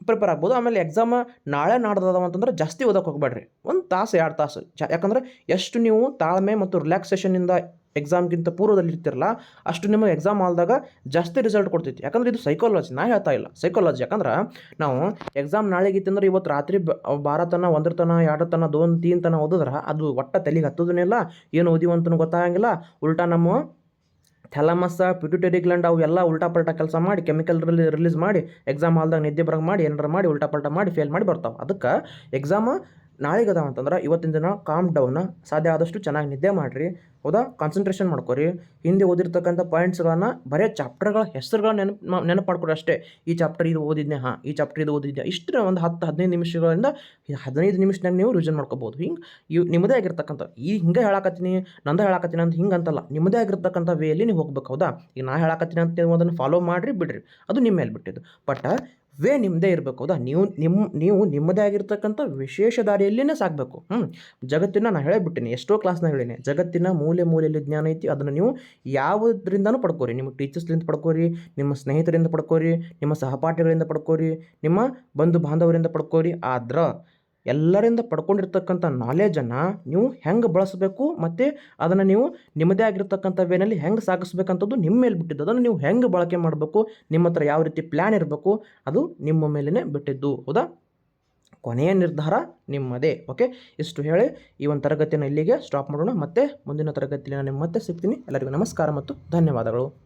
ಪ್ರಿಪೇರ್ ಆಗ್ಬೋದು. ಆಮೇಲೆ ಎಕ್ಸಾಮ್ ನಾಳೆ ನಾಡ್ದವ ಅಂತಂದ್ರೆ ಜಾಸ್ತಿ ಓದೋಕೆ ಹೋಗಬೇಡ್ರಿ. ಒಂದು ತಾಸು, ಎರಡು ತಾಸು. ಜ, ಯಾಕಂದ್ರೆ ಎಷ್ಟು ನೀವು ತಾಳ್ಮೆ ಮತ್ತು ರಿಲ್ಯಾಕ್ಸೇಷನಿಂದ ಎಕ್ಸಾಮ್ಗಿಂತ ಪೂರ್ವದಲ್ಲಿ ಇರ್ತಿರಲ್ಲ, ಅಷ್ಟು ನಿಮಗೆ ಎಕ್ಸಾಮ್ ಆಲ್ದಾಗ ಜಾಸ್ತಿ ರಿಸಲ್ಟ್ ಕೊಡ್ತೈತಿ. ಯಾಕಂದ್ರೆ ಇದು ಸೈಕಾಲಜಿ ನಾ ಹೇಳ್ತಾ ಇಲ್ಲ. ಸೈಕಾಲಜಿ ಯಾಕಂದ್ರೆ ನಾವು ಎಕ್ಸಾಮ್ ನಾಳೆಗೆ ಇತ್ತಂದ್ರೆ ಇವತ್ತು ರಾತ್ರಿ ಬಾರತನ ಒಂದರ ತನ, ಎರಡು ತನ, ದೋನ್, ತೀನ್ ತನ ಓದಿದ್ರೆ, ಅದು ಒಟ್ಟ ತಲೆಗೆ ಹತ್ತೋದನ್ನೆಲ್ಲ ಏನು ಓದಿವಂತನೂ ಗೊತ್ತಾಗಂಗಿಲ್ಲ. ಉಲ್ಟಾ ನಮ್ಮ ಥೆಲಮಸ್ ಪಿಟ್ಯೂಟರಿ ಗ್ಲ್ಯಾಂಡ್ ಅವು ಎಲ್ಲ ಉಲ್ಟಾ ಪಲ್ಟಾ ಕೆಲಸ ಮಾಡಿ, ಕೆಮಿಕಲ್ ರಿಲೀಸ್ ಮಾಡಿ ಎಕ್ಸಾಮ್ ಹಾಲ್ದಾಗ ನಿದ್ದೆ ಬರಂಗೆ ಮಾಡಿ, ಏನಾರ ಮಾಡಿ, ಉಲ್ಟಾ ಪಲ್ಟಾ ಮಾಡಿ ಫೇಲ್ ಮಾಡಿ ಬರ್ತಾವೆ. ಅದಕ್ಕೆ ಎಕ್ಸಾಮ್ ನಾಳೆಗೆ ಅದಾವ ಅಂತಂದ್ರೆ ಇವತ್ತಿನ ದಿನ ಕಾಮ್ ಡೌನ್ ಸಾಧ್ಯ ಆದಷ್ಟು ಚೆನ್ನಾಗಿ ನಿದ್ದೆ ಮಾಡಿರಿ. ಹೌದಾ? ಕಾನ್ಸಂಟ್ರೇಷನ್ ಮಾಡ್ಕೊರಿ. ಹಿಂದೆ ಓದಿರ್ತಕ್ಕಂಥ ಪಾಯಿಂಟ್ಸ್ಗಳನ್ನು ಬರೀ ಚಾಪ್ಟರ್ಗಳ ಹೆಸರುಗಳ ನೆನಪು ನೆನಪು ಮಾಡ್ಕೊಡಿ ಅಷ್ಟೇ. ಈ ಚಾಪ್ಟರ್ ಇದು ಓದಿದ್ನೆ ಹಾಂ, ಈ ಚಾಪ್ಟರ್ ಇದು ಓದಿದ್ದೆ ಇಷ್ಟು ಒಂದು ಹತ್ತು ಹದಿನೈದು ನಿಮಿಷಗಳಿಂದ ಹದಿನೈದು ನಿಮಿಷನಾಗ ನೀವು ರಿವಿಷನ್ ಮಾಡ್ಕೋಬೋದು. ಹಿಂಗೆ ಇವು ನಿಮ್ಮದೇ ಆಗಿರ್ತಕ್ಕಂಥ, ಈ ಹಿಂಗೆ ಹೇಳಕತ್ತೀನಿ, ನಂದ ಹೇಳಕತ್ತೀನಿ ಅಂತ ಹಿಂಗೆ ಅಂತಲ್ಲ, ನಿಮ್ಮದೇ ಆಗಿರ್ತಕ್ಕಂಥ ವೇಯಲ್ಲಿ ನೀವು ಹೋಗ್ಬೇಕು. ಹೌದಾ? ಈಗ ನಾ ಹೇಳಕತ್ತೀನಿ ಅಂತ ನೀವು ಅದನ್ನು ಫಾಲೋ ಮಾಡಿರಿ, ಬಿಡ್ರಿ. ಅದು ನಿಮ್ಮ ಮೇಲೆ ಬಿಟ್ಟಿದ್ದು. ಬಟ್ ವೇ ನಿಮ್ಮದೇ ಇರಬೇಕು, ಹೌದಾ? ನೀವು ನಿಮ್ಮ ನೀವು ನಿಮ್ಮದೇ ಆಗಿರ್ತಕ್ಕಂಥ ವಿಶೇಷ ದಾರಿಯಲ್ಲಿನೇ ಸಾಗಬೇಕು ಹ್ಞೂ ಜಗತ್ತಿನ ನಾನು ಹೇಳಿಬಿಟ್ಟಿನಿ, ಎಷ್ಟೋ ಕ್ಲಾಸ್ನ ಹೇಳಿನಿ. ಜಗತ್ತಿನ ಮೂಲೆ ಮೂಲೆಯಲ್ಲಿ ಜ್ಞಾನ ಐತಿ, ಅದನ್ನು ನೀವು ಯಾವುದರಿಂದನೂ ಪಡ್ಕೋರಿ. ನಿಮ್ಮ ಟೀಚರ್ಸ್ಲಿಂದ ಪಡ್ಕೋರಿ, ನಿಮ್ಮ ಸ್ನೇಹಿತರಿಂದ ಪಡ್ಕೋರಿ, ನಿಮ್ಮ ಸಹಪಾಠಿಗಳಿಂದ ಪಡ್ಕೋರಿ, ನಿಮ್ಮ ಬಂಧು ಬಾಂಧವರಿಂದ ಪಡ್ಕೋರಿ. ಆದ್ರೆ ಎಲ್ಲರಿಂದ ಪಡ್ಕೊಂಡಿರ್ತಕ್ಕಂಥ ನಾಲೆಜನ್ನು ನೀವು ಹೆಂಗೆ ಬಳಸಬೇಕು ಮತ್ತು ಅದನ್ನು ನೀವು ನಿಮ್ಮದೇ ಆಗಿರ್ತಕ್ಕಂಥ ವೇನಲ್ಲಿ ಹೆಂಗೆ ಸಾಗಿಸ್ಬೇಕಂಥದ್ದು ನಿಮ್ಮ ಮೇಲೆ ಬಿಟ್ಟಿದ್ದು. ಅದನ್ನು ನೀವು ಹೆಂಗೆ ಬಳಕೆ ಮಾಡಬೇಕು, ನಿಮ್ಮ ಹತ್ರ ಯಾವ ರೀತಿ ಪ್ಲ್ಯಾನ್ ಇರಬೇಕು, ಅದು ನಿಮ್ಮ ಮೇಲೇ ಬಿಟ್ಟಿದ್ದು. ಹೌದಾ? ಕೊನೆಯ ನಿರ್ಧಾರ ನಿಮ್ಮದೇ ಓಕೆ ಇಷ್ಟು ಹೇಳಿ ಈ ಒಂದು ತರಗತಿಯನ್ನು ಇಲ್ಲಿಗೆ ಸ್ಟಾಪ್ ಮಾಡೋಣ. ಮತ್ತೆ ಮುಂದಿನ ತರಗತಿಯಲ್ಲಿ ನಾನು ನಿಮ್ಮ ಮತ್ತೆ ಸಿಗ್ತೀನಿ. ಎಲ್ಲರಿಗೂ ನಮಸ್ಕಾರ ಮತ್ತು ಧನ್ಯವಾದಗಳು.